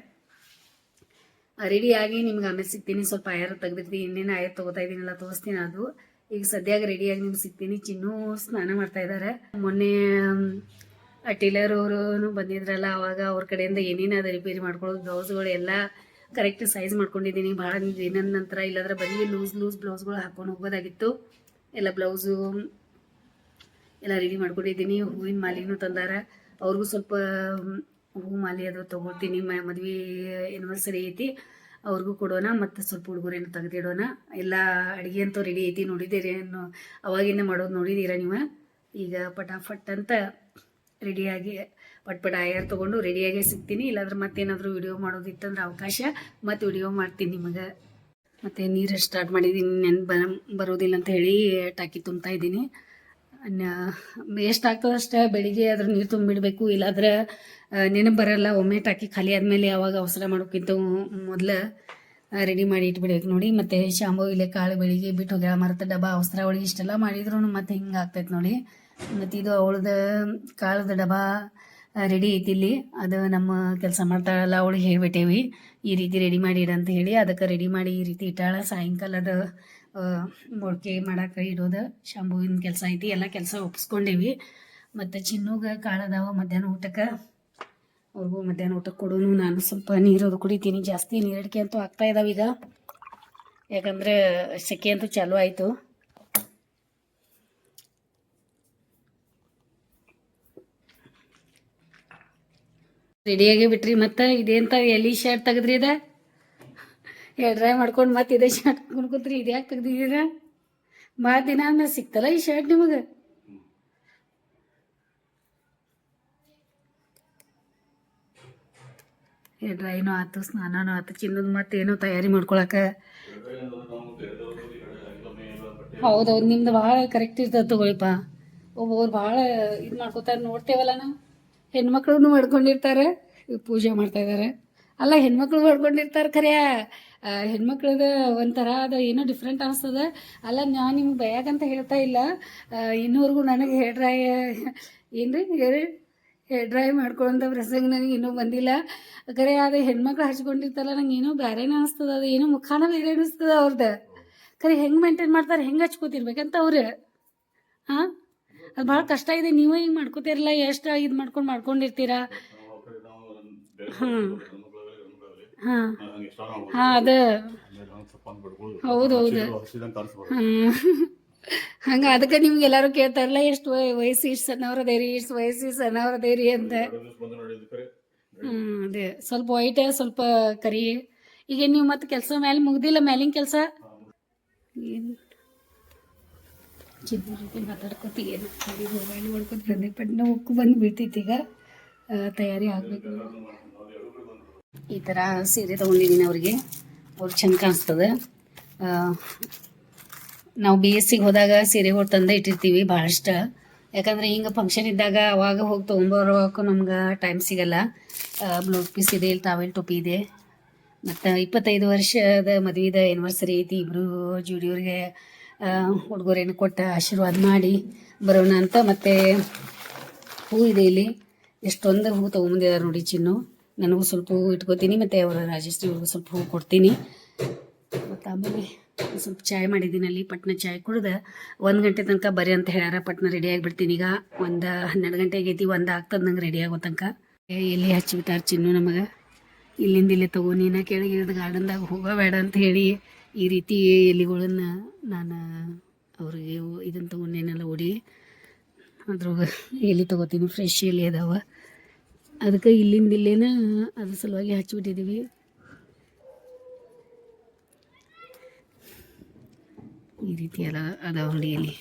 ರೆಡಿ ಆಗಿ ನಿಮ್ಗೆ ಆಮೇಲೆ ಸಿಗ್ತೀನಿ. ಸ್ವಲ್ಪ ಆಯರ್ ತೆಗ್ದಿರ್ತೀನಿ ಇನ್ನೇನು ಆಯರ್ ತೊಗೋತಾ ಇದ್ದೀನಲ್ಲ ತೋರಿಸ್ತೀನಿ ಅದು. ಈಗ ಸದ್ಯಾಗ ರೆಡಿಯಾಗಿ ನಿಮ್ಗೆ ಸಿಗ್ತೀನಿ. ಚಿನ್ನೂ ಸ್ನಾನ ಮಾಡ್ತಾ ಇದ್ದಾರೆ ಮೊನ್ನೆ ಟೇಲರ್ ಅವರು ಬಂದಿದ್ರಲ್ಲ, ಅವಾಗ ಅವ್ರ ಕಡೆಯಿಂದ ಏನೇನು ಅದು ರಿಪೇರಿ ಮಾಡ್ಕೊಳ್ಳೋದು ಬ್ಲೌಸ್ಗಳು ಎಲ್ಲ ಕರೆಕ್ಟ್ ಸೈಜ್ ಮಾಡ್ಕೊಂಡಿದ್ದೀನಿ. ಭಾಳ ದಿನದ ನಂತರ ಇಲ್ಲಾಂದ್ರೆ ಬರೀ ಲೂಸ್ ಲೂಸ್ ಬ್ಲೌಸ್ಗಳು ಹಾಕೊಂಡು ಹೋಗೋದಾಗಿತ್ತು ಎಲ್ಲ ಬ್ಲೌಸು ಎಲ್ಲ ರೆಡಿ ಮಾಡ್ಕೊಂಡಿದ್ದೀನಿ. ಹೂವಿನ ಮಾಲಿನೂ ತಂದಾರ. ಅವ್ರಿಗೂ ಸ್ವಲ್ಪ ಹೂ ಮಾಲೆ ಅದು ತೊಗೊಳ್ತೀನಿ. ಮದ್ವೆ ಆ್ಯನಿವರ್ಸರಿ ಐತಿ. ಅವ್ರಿಗೂ ಕೊಡೋಣ, ಮತ್ತು ಸ್ವಲ್ಪ ಹುಡುಗರೇನು ತೆಗೆದಿಡೋಣ. ಎಲ್ಲ ಅಡುಗೆ ಅಂತೂ ರೆಡಿ ಐತಿ ನೋಡಿದ್ದೀರಿ ಅವಾಗಿಂದ ಮಾಡೋದು ನೋಡಿದ್ದೀರಾ ನೀವು? ಈಗ ಪಟಾಫಟ್ ಅಂತ ರೆಡಿಯಾಗಿ, ಪಟ್ ಪಟ್ ಆಯರ್ ತೊಗೊಂಡು ರೆಡಿಯಾಗಿ ಸಿಗ್ತೀನಿ. ಇಲ್ಲಾಂದ್ರೆ ಮತ್ತೇನಾದರೂ ವಿಡಿಯೋ ಮಾಡೋದಿತ್ತಂದ್ರೆ ಅವಕಾಶ. ಮತ್ತು ವಿಡಿಯೋ ಮಾಡ್ತೀನಿ ನಿಮಗೆ. ಮತ್ತು ನೀರು ಸ್ಟಾರ್ಟ್ ಮಾಡಿದ್ದೀನಿ ನೆನ್ ಬರೋದಿಲ್ಲ ಅಂತ ಹೇಳಿ ಟಾಕಿ ತುಂಬ್ತಾ ಇದ್ದೀನಿ. ಎಷ್ಟು ಆಗ್ತದೆ ಅಷ್ಟೇ, ಬೆಳಿಗ್ಗೆ ಅದ್ರ ನೀರು ತುಂಬಿಡಬೇಕು. ಇಲ್ಲಾಂದ್ರೆ ನೆನಪು ಬರಲ್ಲ, ಒಮ್ಮೆ ಟಾಕಿ ಖಾಲಿ ಆದಮೇಲೆ ಯಾವಾಗ ಅವಸರ ಮಾಡೋಕ್ಕಿಂತ ಮೊದಲು ರೆಡಿ ಮಾಡಿ ಇಟ್ಬಿಡ್ಬೇಕು ನೋಡಿ. ಮತ್ತು ಶಾಂಬು, ಇಲ್ಲೇ ಕಾಳು ಬೆಳಿಗ್ಗೆ ಬಿಟ್ಟು ಹೋಗ್ಯಾಳ ಮರದ ಡಬ್ಬ, ಅವಸರ ಒಳಗೆ ಇಷ್ಟೆಲ್ಲ ಮಾಡಿದ್ರು ಮತ್ತೆ ಹಿಂಗೆ ಆಗ್ತೈತೆ ನೋಡಿ. ಮತ್ತು ಇದು ಅವಳದ ಕಾಳದ ಡಬ್ಬ ರೆಡಿ ಐತಿ ಇಲ್ಲಿ. ಅದು ನಮ್ಮ ಕೆಲಸ ಮಾಡ್ತಾಳಲ್ಲ ಅವಳು ಹೇಳ್ಬಿಟ್ಟೇವಿ. ಈ ರೀತಿ ರೆಡಿ ಮಾಡಿ ಅಂತ ಹೇಳಿ ಅದಕ್ಕೆ ರೆಡಿ ಮಾಡಿ ಈ ರೀತಿ ಇಟ್ಟಾಳ. ಸಾಯಂಕಾಲದ ಮೊಳಕೆ ಮಾಡಕ್ಕೆ ಇಡೋದು ಶಾಂಬುವಿನ ಕೆಲಸ ಐತಿ. ಎಲ್ಲ ಕೆಲಸ ಒಪ್ಸ್ಕೊಂಡೇವಿ. ಮತ್ತು ಚಿನ್ನುಗೆ ಕಾಳದಾವ ಮಧ್ಯಾಹ್ನ ಊಟಕ್ಕೆ. ಅವ್ರಿಗೂ ಮಧ್ಯಾಹ್ನ ಊಟಕ್ಕೆ ಕೊಡೋನು. ನಾನು ಸ್ವಲ್ಪ ನೀರು ಅದು ಕುಡಿತೀನಿ. ಜಾಸ್ತಿ ನೀರಡಿಕೆ ಅಂತೂ ಆಗ್ತಾ ಇದಾವೆ ಈಗ. ಯಾಕಂದ್ರೆ ಸೆಕೆ ಅಂತೂ ಚಾಲೂ ಆಯಿತು. ರೆಡಿಯಾಗಿ ಬಿಟ್ರಿ, ಮತ್ತೆ ಇದೇಂತ ಎಲ್ಲಿ ಶರ್ಟ್ ತೆಗೆದ್ರಿ ಇದ ಹೇರ್ ಡ್ರೈ ಮಾಡ್ಕೊಂಡು ಮತ್ತೆ ಇದೇ ಶರ್ಟ್ ಹಾಕೊಂಡು ಕೂತ್ರಿ, ಇದು ಯಾಕೆ ತೆಗ್ದಿದ್ದೀರ ಭಾಳ ದಿನ ಸಿಕ್ತಲ್ಲ ಈ ಶರ್ಟ್ ನಿಮಗೆ? ಹೇರ್ ಡ್ರೈನೂ ಆತು, ಸ್ನಾನನೂ ಆಯ್ತು ಚಿನ್ನದ ಮತ್ತೆ ಏನೋ ತಯಾರಿ ಮಾಡ್ಕೊಳಕ. ಹೌದೌದು ನಿಮ್ದು ಭಾಳ ಕರೆಕ್ಟ್ ಇರ್ತದೆ ತಗೊಳ್ಳಿಪ್ಪ ಒಬ್ಬೊಬ್ರು ಭಾಳ ಇದು ಮಾಡ್ಕೋತಾರೆ, ನೋಡ್ತೇವಲ್ಲ ನಾವು. ಹೆಣ್ಮಕ್ಳು ಮಾಡ್ಕೊಂಡಿರ್ತಾರೆ, ಪೂಜೆ ಮಾಡ್ತಾ ಇದ್ದಾರೆ ಅಲ್ಲ, ಹೆಣ್ಮಕ್ಳು ಮಾಡ್ಕೊಂಡಿರ್ತಾರೆ ಖರೆ. ಹೆಣ್ಮಕ್ಳದ ಒಂಥರ ಅದು ಏನೋ ಡಿಫ್ರೆಂಟ್ ಅನಿಸ್ತದ. ಅಲ್ಲ, ನಾನು ನಿಮ್ಗೆ ಬಯಾಗಂತ ಹೇಳ್ತಾ ಇಲ್ಲ. ಇನ್ನೂವರೆಗೂ ನನಗೆ ಹೇರ್ ಡ್ರೈ ಏನು ರೀ ಹೇರ್ ಡ್ರೈ ಮಾಡ್ಕೊಳ್ಳೋಂಥ ಪ್ರಸಂಗ ನನಗೆ ಇನ್ನೂ ಬಂದಿಲ್ಲ. ಖರೆ, ಅದು ಹೆಣ್ಮಕ್ಳು ಹಚ್ಕೊಂಡಿರ್ತಾರಲ್ಲ, ನಂಗೆ ಏನೋ ಬೇರೆನೇ ಅನಿಸ್ತದ. ಅದು ಏನೋ ಮುಖಾನ ಬೇರೆ ಅನಿಸ್ತದ ಅವ್ರದ್ದು ಖರೆ, ಹೆಂಗೆ ಮೇಂಟೈನ್ ಮಾಡ್ತಾರೆ, ಹೆಂಗೆ ಹಚ್ಕೋತಿರ್ಬೇಕಂತ ಅವ್ರು. ಹಾಂ ಅದು ಭಾಳ ಕಷ್ಟ ಇದೆ. ನೀವೇ ಹಿಂಗೆ ಮಾಡ್ಕೋತಿರಲ್ಲ ಎಷ್ಟು ಇದು ಮಾಡ್ಕೊಂಡು ಮಾಡ್ಕೊಂಡಿರ್ತೀರಾ? ಹಾಂ. ಹಾಂ. ಹಾಂ ಅದು. ಹೌದು ಹೌದು. ಹಾಂ ಹಂಗೆ ಅದಕ್ಕೆ ನಿಮ್ಗೆ ಎಲ್ಲರೂ ಕೇಳ್ತಾರಲ್ಲ ಎಷ್ಟು ವಯಸ್ಸು ಇಷ್ಟು ಸಣ್ಣವ್ರ ಅದೇರಿ ಇಷ್ಟು ವಯಸ್ಸು ಇಷ್ಟು ಸಣ್ಣವ್ರ ಅದೇರಿ ಅಂತ. ಹ್ಞೂ ಅದೇ ಸ್ವಲ್ಪ ವೈಟ್ ಸ್ವಲ್ಪ ಕರಿ. ಈಗ ನೀವು ಮತ್ತೆ ಕೆಲಸ ಮೇಲೆ ಮುಗ್ದಿಲ್ಲ ಮೇಲಿನ ಕೆಲಸ? ಏನು? ಚಿನ್ನ ಜೊತೆ ಮಾತಾಡ್ಕೊತಿ ಏನು ಮೊಬೈಲ್ ಹೊಡ್ಕೊತ ಬಂದೆ. ಪಟ್ನ ಉಕ್ಕು ಬಂದು ಬಿಡ್ತೈತಿ ಈಗ ತಯಾರಿ ಆಗಬೇಕು. ಈ ಥರ ಸೀರೆ ತೊಗೊಂಡಿದ್ದೀನಿ ಅವ್ರಿಗೆ. ಅವ್ರು ಚಂದ ಕಾಣಿಸ್ತದೆ. ನಾವು ಬಿ ಎಸ್ ಸಿಗೆ ಹೋದಾಗ ಸೀರೆಗಳು ತಂದೆ ಇಟ್ಟಿರ್ತೀವಿ ಭಾಳಷ್ಟು ಯಾಕಂದ್ರೆ ಹಿಂಗೆ ಫಂಕ್ಷನ್ ಇದ್ದಾಗ ಅವಾಗ ಹೋಗಿ ತೊಗೊಂಬರೋಕ್ಕೂ ನಮ್ಗೆ ಟೈಮ್ ಸಿಗಲ್ಲ. ಬ್ಲೌಸ್ ಪೀಸ್ ಇದೆ, ಇಲ್ಲಿ ತಾವೆಲ್ ಟೊಪಿ ಇದೆ. ಮತ್ತು ಇಪ್ಪತ್ತೈದು ವರ್ಷದ ಮದುವೆದ ಆ್ಯನಿವರ್ಸರಿ ಐತಿ ಇಬ್ಬರು ಜೋಡಿಯವ್ರಿಗೆ ಉಡುಗೊರೆಯನ್ನು ಕೊಟ್ಟ ಆಶೀರ್ವಾದ ಮಾಡಿ ಬರೋಣ ಅಂತ. ಮತ್ತು ಹೂ ಇದೆ ಇಲ್ಲಿ. ಎಷ್ಟೊಂದು ಹೂ ತೊಗೊಂಬಂದಿದ್ದಾರೆ ನೋಡಿ ಚಿನ್ನು. ನನಗೂ ಸ್ವಲ್ಪ ಹೂ ಇಟ್ಕೋತೀನಿ, ಮತ್ತು ಅವರ ರಾಜಶ್ರೀ ಅವ್ರಿಗೂ ಸ್ವಲ್ಪ ಹೂ ಕೊಡ್ತೀನಿ. ಮತ್ತು ಆಮೇಲೆ ಸ್ವಲ್ಪ ಚಾಯ್ ಮಾಡಿದ್ದೀನಿ ಅಲ್ಲಿ, ಪಟ್ನ ಚಾಯ್ ಕುಡ್ದು. ಒಂದು ಗಂಟೆ ತನಕ ಬರಿ ಅಂತ ಹೇಳ್ಯಾರ, ಪಟ್ನ ರೆಡಿ ಆಗಿಬಿಡ್ತೀನಿ. ಈಗ ಒಂದು ಹನ್ನೆರಡು ಗಂಟೆ ಆಗೈತಿ, ಒಂದು ಆಗ್ತದೆ ನಂಗೆ ರೆಡಿ ಆಗೋ ತನಕ. ಎಲ್ಲಿ ಹಚ್ಚಿಬಿಟ್ಟಾರ ಚಿನ್ನು ನಮಗೆ? ಇಲ್ಲಿಂದ ಇಲ್ಲಿ ತಗೋ, ನೀನು ಕೆಳಗಿಳಿದ ಗಾರ್ಡನ್ದಾಗ ಹೋಗಬೇಡ ಅಂತ ಹೇಳಿ ಈ ರೀತಿ ಎಲೆಗಳನ್ನ ನಾನು ಅವ್ರಿಗೆ ಇದನ್ನು ತೊಗೊಂಡೇನೆಲ್ಲ ಹೊಡಿ, ಅದ್ರೊಳಗೆ ಎಲೆ ತೊಗೋತೀನಿ ಫ್ರೆಶ್ ಎಲೆ ಅದಾವ. ಅದಕ್ಕೆ ಇಲ್ಲಿಂದ ಇಲ್ಲೇನ ಅದ್ರ ಸಲುವಾಗಿ ಹಚ್ಚಿಬಿಟ್ಟಿದ್ದೀವಿ ಈ ರೀತಿ ಎಲ್ಲ ಅದಾವ ನೋಡಿ ಎಲೆ.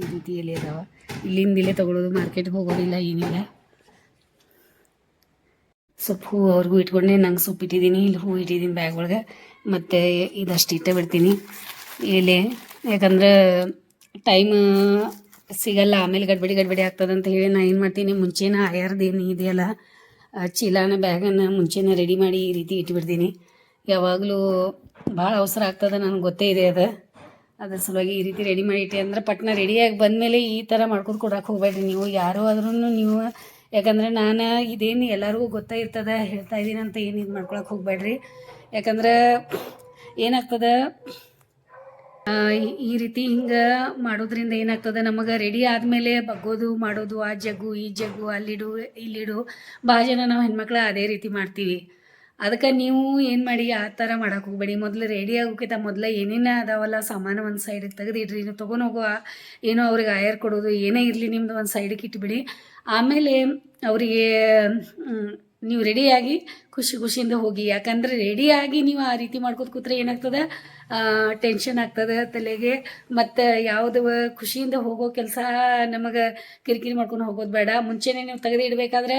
ಈ ರೀತಿ ಎಲೆ ಅದಾವ. ಇಲ್ಲಿಂದ ಇಲ್ಲೇ ತೊಗೊಳೋದು ಮಾರ್ಕೆಟ್ಗೆ ಹೋಗೋದಿಲ್ಲ, ಏನಿಲ್ಲ. ಸ್ವಲ್ಪ ಹೂ ಅವ್ರಿಗೂ ಇಟ್ಕೊಂಡೆ, ನಂಗೆ ಸೊಪ್ಪು ಇಟ್ಟಿದ್ದೀನಿ ಇಲ್ಲಿ ಹೂ ಇಟ್ಟಿದ್ದೀನಿ ಬ್ಯಾಗ್ ಒಳಗೆ. ಮತ್ತು ಇದಷ್ಟು ಇಟ್ಟೇ ಬಿಡ್ತೀನಿ. ಎಲೆ ಯಾಕಂದ್ರೆ ಟೈಮ್ ಸಿಗಲ್ಲ, ಆಮೇಲೆ ಗಡ್ಬಡಿ ಗಡ್ಬಡಿ ಆಗ್ತದೆ ಅಂತ ಹೇಳಿ ನಾ ಏನು ಮಾಡ್ತೀನಿ, ಮುಂಚೆನ ಆಯಾರ್ದೇನು ಇದೆಯಲ್ಲ ಚೀಲಾನ, ಬ್ಯಾಗನ್ನು ಮುಂಚೆನೇ ರೆಡಿ ಮಾಡಿ ಈ ರೀತಿ ಇಟ್ಬಿಡ್ತೀನಿ. ಯಾವಾಗಲೂ ಭಾಳ ಅವಸರ ಆಗ್ತದೆ, ನನಗೆ ಗೊತ್ತೇ ಇದೆ ಅದು. ಅದ್ರ ಸಲುವಾಗಿ ಈ ರೀತಿ ರೆಡಿ ಮಾಡಿ ಇಟ್ಟೆ ಅಂದ್ರೆ ಪಟ್ನ ರೆಡಿಯಾಗಿ ಬಂದಮೇಲೆ ಈ ಥರ ಮಾಡ್ಕೊಂಡು ಕೊಡಕ್ಕೆ ಹೋಗ್ಬೇಡ್ರಿ ನೀವು. ಯಾರು ಆದ್ರೂ ನೀವು, ಯಾಕಂದ್ರೆ ನಾನು ಇದೇನು ಎಲ್ಲರಿಗೂ ಗೊತ್ತಾಗಿರ್ತದೆ ಹೇಳ್ತಾ ಇದ್ದೀನಿ ಅಂತ ಏನು ಇದು ಮಾಡ್ಕೊಳಕ್ಕೆ ಹೋಗ್ಬೇಡ್ರಿ. ಯಾಕಂದ್ರೆ ಏನಾಗ್ತದೆ? ಈ ರೀತಿ ಹಿಂಗೆ ಮಾಡೋದ್ರಿಂದ ಏನಾಗ್ತದೆ? ನಮಗೆ ರೆಡಿ ಆದಮೇಲೆ ಬಗ್ಗೋದು, ಮಾಡೋದು, ಆ ಜಗ್ಗು, ಈ ಜಗ್ಗು, ಅಲ್ಲಿಡು, ಇಲ್ಲಿಡು ಭಾಳ ಜನ ನಾವು ಹೆಣ್ಮಕ್ಳು ಅದೇ ರೀತಿ ಮಾಡ್ತೀವಿ. ಅದಕ್ಕೆ ನೀವು ಏನು ಮಾಡಿ, ಆ ಥರ ಮಾಡೋಕೆ ಹೋಗ್ಬೇಡಿ. ಮೊದಲು ರೆಡಿ ಆಗೋಕ್ಕಿಂತ ಮೊದಲು ಏನೇನು ಅದಾವಲ್ಲ, ಸಾಮಾನು ಒಂದು ಸೈಡಿಗೆ ತೆಗೆದಿಡ್ರಿ. ನೀವು ತೊಗೊಂಡು ಹೋಗುವ, ಏನೋ ಅವ್ರಿಗೆ ಆಯರ್ ಕೊಡೋದು, ಏನೇ ಇರಲಿ ನಿಮ್ದು ಒಂದು ಸೈಡಿಗೆ ಇಟ್ಬಿಡಿ. ಆಮೇಲೆ ಅವರಿಗೆ ನೀವು ರೆಡಿಯಾಗಿ ಖುಷಿ ಖುಷಿಯಿಂದ ಹೋಗಿ. ಯಾಕಂದ್ರೆ ರೆಡಿಯಾಗಿ ನೀವು ಆ ರೀತಿ ಮಾಡ್ಕೊತ ಕೂತ್ರೆ ಏನಾಗ್ತದೆ? ಟೆನ್ಷನ್ ಆಗ್ತದೆ ತಲೆಗೆ. ಮತ್ತು ಯಾವುದು ಖುಷಿಯಿಂದ ಹೋಗೋ ಕೆಲಸ ನಮಗೆ ಕಿರಿಕಿರಿ ಮಾಡ್ಕೊಂಡು ಹೋಗೋದು ಬೇಡ. ಮುಂಚೆನೇ ನೀವು ತೆಗೆದು ಇಡಬೇಕಾದ್ರೆ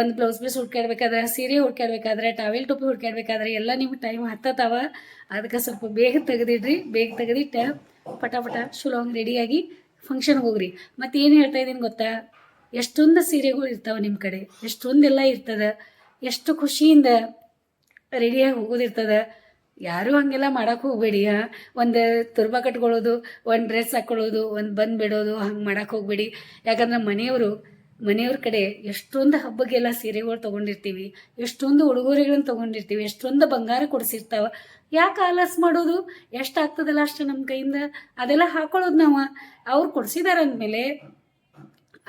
ಒಂದು ಬ್ಲೌಸ್ ಪೀಸ್ ಹುಡ್ಕಾಡ್ಬೇಕಾದ್ರೆ ಸೀರೆ ಹುಡ್ಕಾಡ್ಬೇಕಾದ್ರೆ ಟಾವೆಲ್ ಟೊಪ್ಪಿ ಹುಡ್ಕಾಡ್ಬೇಕಾದ್ರೆ ಎಲ್ಲ ನಿಮ್ಗೆ ಟೈಮ್ ಹತ್ತತಾವ. ಅದಕ್ಕೆ ಸ್ವಲ್ಪ ಬೇಗ ತೆಗೆದಿಡ್ರಿ ಬೇಗ ತೆಗೆದಿಟ್ಟು ಪಟ ಪಟ ಶುಲೋಂಗ್ ರೆಡಿಯಾಗಿ ಫಂಕ್ಷನ್ಗೆ ಹೋಗ್ರಿ. ಮತ್ತು ಏನು ಹೇಳ್ತಾ ಇದ್ದೀನಿ ಗೊತ್ತಾ? ಎಷ್ಟೊಂದು ಸೀರೆಗಳು ಇರ್ತಾವೆ ನಿಮ್ಮ ಕಡೆ, ಎಷ್ಟೊಂದೆಲ್ಲ ಇರ್ತದೆ, ಎಷ್ಟು ಖುಷಿಯಿಂದ ರೆಡಿಯಾಗಿ ಹೋಗೋದಿರ್ತದೆ. ಯಾರೂ ಹಾಗೆಲ್ಲ ಮಾಡೋಕೆ ಹೋಗಬೇಡಿ ಒಂದು ತುರ್ಬ ಕಟ್ಕೊಳ್ಳೋದು, ಒಂದು ಡ್ರೆಸ್ ಹಾಕ್ಕೊಳ್ಳೋದು ಒಂದು ಬಂದು ಬಿಡೋದು, ಹಂಗೆ ಮಾಡಕ್ಕೆ ಹೋಗಬೇಡಿ. ಯಾಕಂದ್ರೆ ಮನೆಯವರು, ಮನೆಯವ್ರ ಕಡೆ ಎಷ್ಟೊಂದು ಹಬ್ಬಕ್ಕೆಲ್ಲ ಸೀರೆಗಳು ತೊಗೊಂಡಿರ್ತೀವಿ, ಎಷ್ಟೊಂದು ಉಡುಗೊರೆಗಳನ್ನು ತೊಗೊಂಡಿರ್ತೀವಿ, ಎಷ್ಟೊಂದು ಬಂಗಾರ ಕೊಡಿಸಿರ್ತಾವ. ಯಾಕೆ ಆಲಸ್ ಮಾಡೋದು? ಎಷ್ಟು ಆಗ್ತದಲ್ಲ ಅಷ್ಟು ನಮ್ಮ ಕೈಯಿಂದ? ಅದೆಲ್ಲ ಹಾಕೊಳ್ಳೋದು ನಾವು. ಅವ್ರು ಕೊಡ್ಸಿದಾರ ಅಂದಮೇಲೆ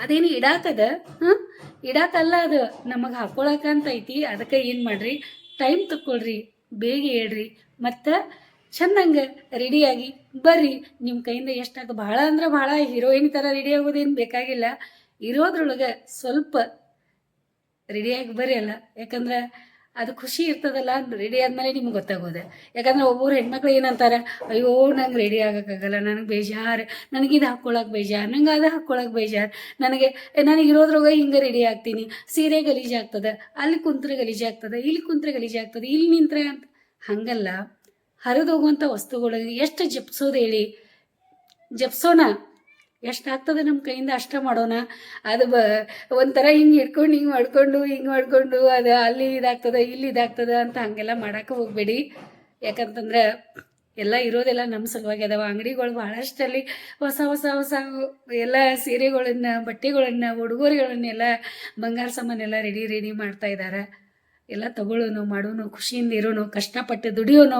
ಅದೇನು ಇಡಾಕದ ಹಾಂ? ಇಡಾಕಲ್ಲ ಅದು. ನಮಗೆ ಹಾಕೊಳಕ ಅಂತ ಐತಿ. ಅದಕ್ಕೆ ಏನು ಮಾಡ್ರಿ? ಟೈಮ್ ತಕ್ಕೊಳ್ರಿ. ಬೇಗ ಹೇಳ್ರಿ. ಮತ್ತು ಚಂದಂಗೆ ರೆಡಿಯಾಗಿ ಬರ್ರಿ. ನಿಮ್ಮ ಕೈಯಿಂದ ಎಷ್ಟಾಗ ಭಾಳ ಅಂದ್ರೆ ಭಾಳ. ಹೀರೋಯಿನ್ ಥರ ರೆಡಿ ಆಗೋದೇನು ಬೇಕಾಗಿಲ್ಲ. ಇರೋದ್ರೊಳಗೆ ಸ್ವಲ್ಪ ರೆಡಿಯಾಗಿ ಬರ್ರಿ ಅಲ್ಲ. ಯಾಕಂದ್ರೆ ಅದು ಖುಷಿ ಇರ್ತದಲ್ಲ ರೆಡಿ ಆದಮೇಲೆ ನಿಮ್ಗೆ ಗೊತ್ತಾಗೋದೆ. ಯಾಕಂದ್ರೆ ಒಬ್ಬರು ಹೆಣ್ಮಕ್ಳು ಏನಂತಾರೆ, ಅಯ್ಯೋ, ನಂಗೆ ರೆಡಿ ಆಗೋಕ್ಕಾಗಲ್ಲ, ನನಗೆ ಬೇಜಾರು, ನನಗೆ ಇದು ಹಾಕ್ಕೊಳಕ್ಕೆ ಬೇಜಾರು, ನಂಗೆ ಅದು ಹಾಕ್ಕೊಳಕ್ಕೆ ಬೇಜಾರು, ನನಗೆ ನನಗೆ ಇರೋದ್ರೊಳಗೆ ಹಿಂಗೆ ರೆಡಿ ಆಗ್ತೀನಿ, ಸೀರೆ ಗಲೀಜಾಗ್ತದೆ ಅಲ್ಲಿ ಕುಂತ್ರೆ ಗಲೀಜಾಗ್ತದೆ ಇಲ್ಲಿ ಕುಂತ್ರೆ ಗಲೀಜಾಗ್ತದೆ ಇಲ್ಲಿ ನಿಂತ್ರೆ ಅಂತ. ಹಾಗಲ್ಲ ಹರಿದೋಗುವಂಥ ವಸ್ತುಗಳು, ಎಷ್ಟು ಜಪ್ಸೋದು ಹೇಳಿ ಜಪ್ಸೋಣ ಎಷ್ಟು ಆಗ್ತದೆ ನಮ್ಮ ಕೈಯಿಂದ ಅಷ್ಟ ಮಾಡೋಣ. ಅದು ಬ, ಒಂಥರ ಹಿಂಗೆ ಹಿಡ್ಕೊಂಡು ಹಿಂಗೆ ಮಾಡ್ಕೊಂಡು ಹಿಂಗೆ ಮಾಡ್ಕೊಂಡು, ಅದು ಅಲ್ಲಿ ಇದಾಗ್ತದೆ, ಇಲ್ಲಿ ಇದಾಗ್ತದೆ ಅಂತ ಹಾಗೆಲ್ಲ ಮಾಡೋಕೆ ಹೋಗಬೇಡಿ. ಯಾಕಂತಂದ್ರೆ ಎಲ್ಲ ಇರೋದೆಲ್ಲ ನಮ್ಮ ಸಲುವಾಗಿ ಅದಾವ. ಅಂಗಡಿಗಳು ಭಾಳಷ್ಟಲ್ಲಿ ಹೊಸ ಹೊಸ ಹೊಸ ಎಲ್ಲ ಸೀರೆಗಳನ್ನ, ಬಟ್ಟೆಗಳನ್ನ, ಉಡುಗೊರೆಗಳನ್ನೆಲ್ಲ ಬಂಗಾರ ಸಾಮಾನೆಲ್ಲ ರೆಡಿ ರೆಡಿ ಮಾಡ್ತಾ ಇದ್ದಾರೆ ಎಲ್ಲ ತಗೊಳ್ಳೋನು, ಮಾಡೋನು, ಖುಷಿಯಿಂದ ಇರೋನು, ಕಷ್ಟಪಟ್ಟು ದುಡಿಯೋನು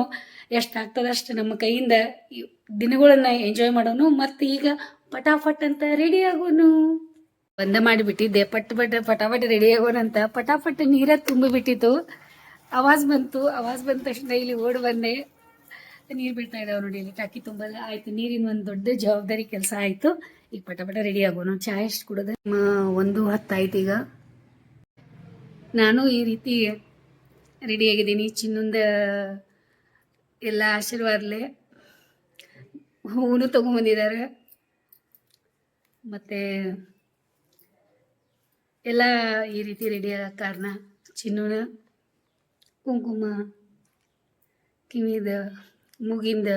ಎಷ್ಟಾಗ್ತದಷ್ಟು ನಮ್ಮ ಕೈಯಿಂದ ದಿನಗಳನ್ನು ಎಂಜಾಯ್ ಮಾಡೋನು. ಮತ್ತು ಈಗ ಪಟಾಫಟ್ ಅಂತ ರೆಡಿ ಆಗೋನು. ಬಂದ ಮಾಡಿಬಿಟ್ಟಿದ್ದೆ ಪಟ್ ಪಟ್ ಪಟಾಫಟ್ ರೆಡಿ ಆಗೋಣಂತ ಪಟಾಫಟ್ ನೀರ ತುಂಬಿಬಿಟ್ಟಿತ್ತು ಆವಾಜ್ ಬಂತು ಆವಾಜ್ ಬಂದ ತಕ್ಷಣ ಇಲ್ಲಿ ಓಡ್ ಬಂದೆ. ನೀರು ಬಿಡ್ತಾ ಇದ್ದಾವೆ ನೋಡಿ ಇಲ್ಲಿ ಟಾಕಿ ತುಂಬಲ್ಲ ಆಯ್ತು. ನೀರಿನ ಒಂದು ದೊಡ್ಡ ಜವಾಬ್ದಾರಿ ಕೆಲಸ ಆಯಿತು. ಈಗ ಪಟಾಪಟ ಪಟ ರೆಡಿ ಆಗೋನು. ಚಾಯ್ ಎಷ್ಟು ಕುಡಿದ್ರೆ ಒಂದು ಹತ್ತಾಯ್ತು ಈಗ. ನಾನು ಈ ರೀತಿ ರೆಡಿ ಆಗಿದ್ದೀನಿ. ಚಿನ್ನೊಂದ ಎಲ್ಲ ಆಶೀರ್ವಾದಲೆ ಹೂನು ತೊಗೊಂಬಂದಿದ್ದಾರೆ ಮತ್ತು ಎಲ್ಲ ಈ ರೀತಿ ರೆಡಿ ಆಗೋ ಕಾರಣ ಚಿನ್ನೂನ, ಕುಂಕುಮ, ಕಿವಿದ, ಮೂಗಿಂದ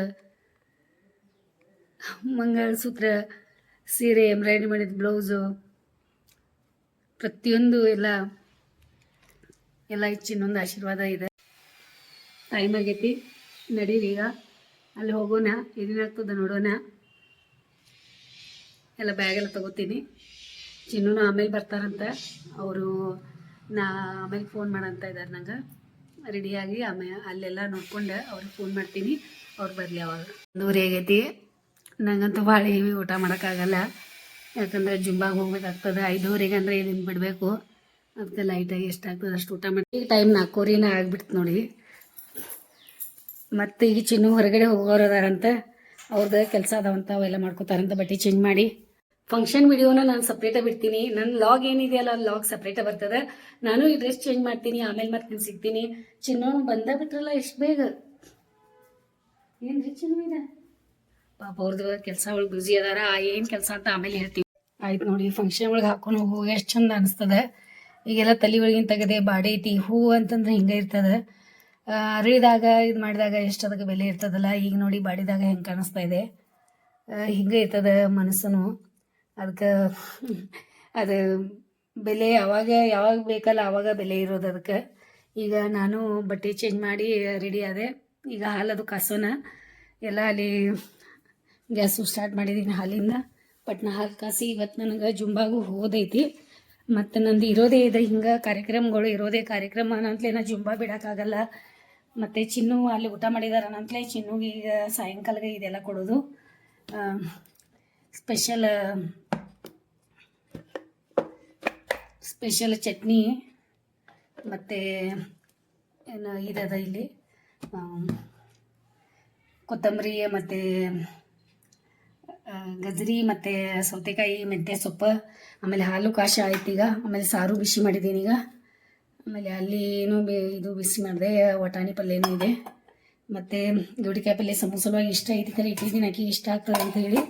ಮಂಗಳಸೂತ್ರ, ಸೀರೆ, ಎಂಬ್ರಾಯ್ಡ್ರಿ ಮಾಡಿದ ಬ್ಲೌಸು, ಪ್ರತಿಯೊಂದು ಎಲ್ಲ ಎಲ್ಲ ಚಿನ್ನೊಂದು ಆಶೀರ್ವಾದ ಇದೆ. ಟೈಮ್ ಆಗೈತಿ ನಡೀರಿ ಈಗ. ಅಲ್ಲಿ ಹೋಗೋಣ ಏನೇನಾಗ್ತದೆ ನೋಡೋಣ. ಎಲ್ಲ ಬ್ಯಾಗೆಲ್ಲ ತಗೋತೀನಿ. ಚಿನ್ನೂ ಆಮೇಲೆ ಬರ್ತಾರಂತ. ಅವರು ನಾ ಆಮೇಲೆ ಫೋನ್ ಮಾಡಂತ ಇದ್ದಾರೆ ನಂಗೆ. ರೆಡಿಯಾಗಿ ಆಮೇ ಅಲ್ಲೆಲ್ಲ ನೋಡ್ಕೊಂಡು. ಅವ್ರಿಗೆ ಫೋನ್ ಮಾಡ್ತೀನಿ. ಅವ್ರು ಬರಲಿ ಅವಾಗ. ದೂರ ಆಗೈತಿ. ನಂಗಂತೂ ಭಾಳ ಹೆವಿ ಊಟ ಮಾಡೋಕ್ಕಾಗಲ್ಲ. ಯಾಕಂದ್ರೆ ಜುಂಬಾಗೆ ಹೋಗ್ಬೇಕಾಗ್ತದೆ. ಐದುವರೆಗೆ ಅಂದರೆ ಏನು ಬಿಡಬೇಕು? ಅದಕ್ಕೆ ಲೈಟಾಗಿ ಎಷ್ಟಾಗ್ತದೆ ಅಷ್ಟು ಊಟ ಮಾಡಿ. ಈಗ ಟೈಮ್ ನಾಲ್ಕೂವರೆನೇ ಆಗಿಬಿಡ್ತು ನೋಡಿ. ಮತ್ತು ಈಗ ಚಿನ್ನು ಹೊರಗಡೆ ಹೋಗೋರು ಅದಾರಂತ. ಅವ್ರದ್ದು ಕೆಲಸ ಅದಾವಂತ ಅವೆಲ್ಲ ಮಾಡ್ಕೋತಾರಂತ. ಬಟ್ಟೆ ಚೇಂಜ್ ಮಾಡಿ. ಫಂಕ್ಷನ್ ವಿಡಿಯೋನ ನಾನು ಸಪ್ರೇಟಾಗಿ ಬಿಡ್ತೀನಿ. ನನ್ನ ಲಾಗ್ ಏನಿದೆಯಲ್ಲ ಲಾಗ್ ಸಪ್ರೇಟಾಗಿ ಬರ್ತದೆ. ನಾನು ಈ ಡ್ರೆಸ್ ಚೇಂಜ್ ಮಾಡ್ತೀನಿ, ಆಮೇಲೆ ಮತ್ತೆ ನಾನು ಸಿಗ್ತೀನಿ. ಚಿನ್ನೋನ್ ಬಂದ ಬಿಟ್ರಲ್ಲ ಎಷ್ಟು ಬೇಗ? ಏನ್ರಿ ಚಿನ್ನೋ ಇದೆ? ಪಾಪ ಅವ್ರದ್ದು ಕೆಲಸ ಒಳಗೆ ಬ್ಯುಸಿ ಅದಾರ ಏನು ಕೆಲಸ ಅಂತ ಆಮೇಲೆ ಹೇಳ್ತೀವಿ ಆಯ್ತು ನೋಡಿ ಫಂಕ್ಷನ್ ಒಳಗೆ ಹಾಕೊಂಡು ಹೋಗು ಎಷ್ಟು ಚಂದ ಅನಿಸ್ತದೆ. ಈಗೆಲ್ಲ ತಲೆ ಒಳಗಿನ ತೆಗದೆ ಬಾಡಿ ಐತಿ, ಹೂ ಅಂತಂದ್ರೆ ಹಿಂಗೆ ಇರ್ತದೆ. ಅರಳಿದಾಗ, ಇದು ಮಾಡಿದಾಗ ಎಷ್ಟು ಅದಕ್ಕೆ ಬೆಲೆ ಇರ್ತದಲ್ಲ? ಈಗ ನೋಡಿ, ಬಾಡಿದಾಗ ಹೆಂಗೆ ಕಾಣಿಸ್ತಾ ಇದೆ. ಹಿಂಗೆ ಇರ್ತದೆ ಮನಸ್ಸು ಅದಕ್ಕೆ ಅದು ಬೆಲೆ ಯಾವಾಗ ಯಾವಾಗ ಬೇಕಲ್ಲ ಆವಾಗ ಬೆಲೆ ಇರೋದು ಅದಕ್ಕೆ ಈಗ ನಾನು ಬಟ್ಟೆ ಚೇಂಜ್ ಮಾಡಿ ರೆಡಿ ಆದೆ. ಈಗ ಹಾಲದು ಕಾಸೋಣ ಎಲ್ಲ ಅಲ್ಲಿ ಗ್ಯಾಸು ಸ್ಟಾರ್ಟ್ ಮಾಡಿದ್ದೀನಿ ಹಾಲಿಂದ. ಪಟ್ನ ಹಾಲು ಕಾಸಿ ಇವತ್ತು ನನಗೆ ಜುಂಬಾಗೂ ಹೋದೈತಿ. ಮತ್ತು ನಂದು ಇರೋದೇ ಇದೆ. ಹಿಂಗೆ ಕಾರ್ಯಕ್ರಮಗಳು ಇರೋದೇ ಕಾರ್ಯಕ್ರಮ ಅನ್ನಂತಲೇ ನಾ ಜುಂಬಾ ಬಿಡೋಕ್ಕಾಗಲ್ಲ. ಮತ್ತು ಚಿನ್ನು ಅಲ್ಲಿ ಊಟ ಮಾಡಿದಾರೆ ಅನ್ನಂತಲೇ ಚಿನ್ನುಗೆ ಈಗ ಸಾಯಂಕಾಲಗೆ ಇದೆಲ್ಲ ಕೊಡೋದು. ಸ್ಪೆಷಲ್ ಸ್ಪೆಷಲ್ ಚಟ್ನಿ ಮತ್ತು ಏನು ಇದದ ಇಲ್ಲಿ? ಕೊತ್ತಂಬರಿ ಮತ್ತು ಗಜರಿ ಮತ್ತು ಸೌತೆಕಾಯಿ ಮೆಂತ್ಯ ಸೊಪ್ಪು, ಆಮೇಲೆ ಹಾಲು ಕಾಶ ಆಯ್ತು ಈಗ. ಆಮೇಲೆ ಸಾರು ಬಿಸಿ ಮಾಡಿದ್ದೀನಿ ಈಗ. ಆಮೇಲೆ ಅಲ್ಲಿ ಏನೋ ಇದು ಬಿಸಿ ಮಾಡಿದೆ, ವಟಾಣಿ ಪಲ್ಯನೂ ಇದೆ. ಮತ್ತು ಗೋಡಿಕಾಯಿ ಪಲ್ಯ ಸಮೋಸಲವಾಗಿ ಇಷ್ಟ ಐತಿ ಕರೆ ಇಟ್ಟಿದ್ದೀನಿ ಆಕಿ ಇಷ್ಟ ಆಗ್ತದೆ ಅಂತ ಹೇಳಿ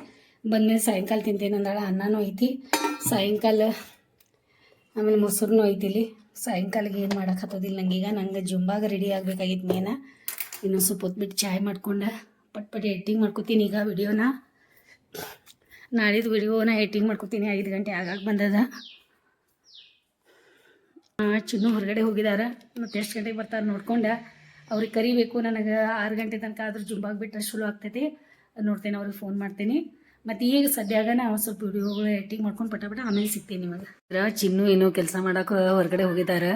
ಬಂದಮೇಲೆ ಸಾಯಂಕಾಲ ತಿಂತೇನೆ ಅಂದಾಳ. ಅನ್ನನೂ ಐತಿ. ಸಾಯಂಕಾಲ ಆಮೇಲೆ ಮೊಸರು ಐತಿ ಇಲ್ಲಿ ಸಾಯಂಕಾಲಿಗೆ ಏನು ಮಾಡೋಕ್ಕತ್ತದಿಲ್ಲ ನಂಗೀಗ ನಂಗೆ. ಜುಂಬಾಗ ರೆಡಿ ಆಗಬೇಕಾಗಿತ್ತು ಮೇನ. ಇನ್ನೊಂದು ಸ್ವಲ್ಪ ಹೊತ್ಬಿಟ್ಟು ಚಾಯ್ ಮಾಡ್ಕೊಂಡು ಪಟ್ ಪಟ್ ಎಡಿಟಿಂಗ್ ಮಾಡ್ಕೊತೀನಿ ಈಗ ವಿಡಿಯೋನ ನಾಳಿದ್ದು ವಿಡಿಯೋನ ಎಡಿಟಿಂಗ್ ಮಾಡ್ಕೊತೀನಿ. ಐದು ಗಂಟೆ ಆಗಾಗ ಬಂದದ. ಚಿನ್ನು ಹೊರಗಡೆ ಹೋಗಿದಾರ. ಮತ್ತು ಎಷ್ಟು ಗಂಟೆಗೆ ಬರ್ತಾರೆ ನೋಡ್ಕೊಂಡು. ಅವ್ರಿಗೆ ಕರಿಬೇಕು. ನನಗೆ ಆರು ಗಂಟೆ ತನಕ ಆದರೂ ಜುಂಬಾಗ ಬಿಟ್ಟರೆ ಚಲೋ ಆಗ್ತೈತಿ. ನೋಡ್ತೇನೆ, ಅವ್ರಿಗೆ ಫೋನ್ ಮಾಡ್ತೀನಿ. ಮತ್ತು ಈಗ ಸದ್ಯಾಗ ನಾವು ಸ್ವಲ್ಪ ವಿಡಿಯೋಗಳು ಎಡಿಟಿಂಗ್ ಮಾಡ್ಕೊಂಡು ಪಟಾಪಟ ಪಟ ಆಮೇಲೆ ಸಿಗ್ತೀನಿ ನಿಮಗೆ. ಚಿನ್ನು ಏನೋ ಕೆಲಸ ಮಾಡೋಕೆ ಹೊರಗಡೆ ಹೋಗಿದ್ದಾರೆ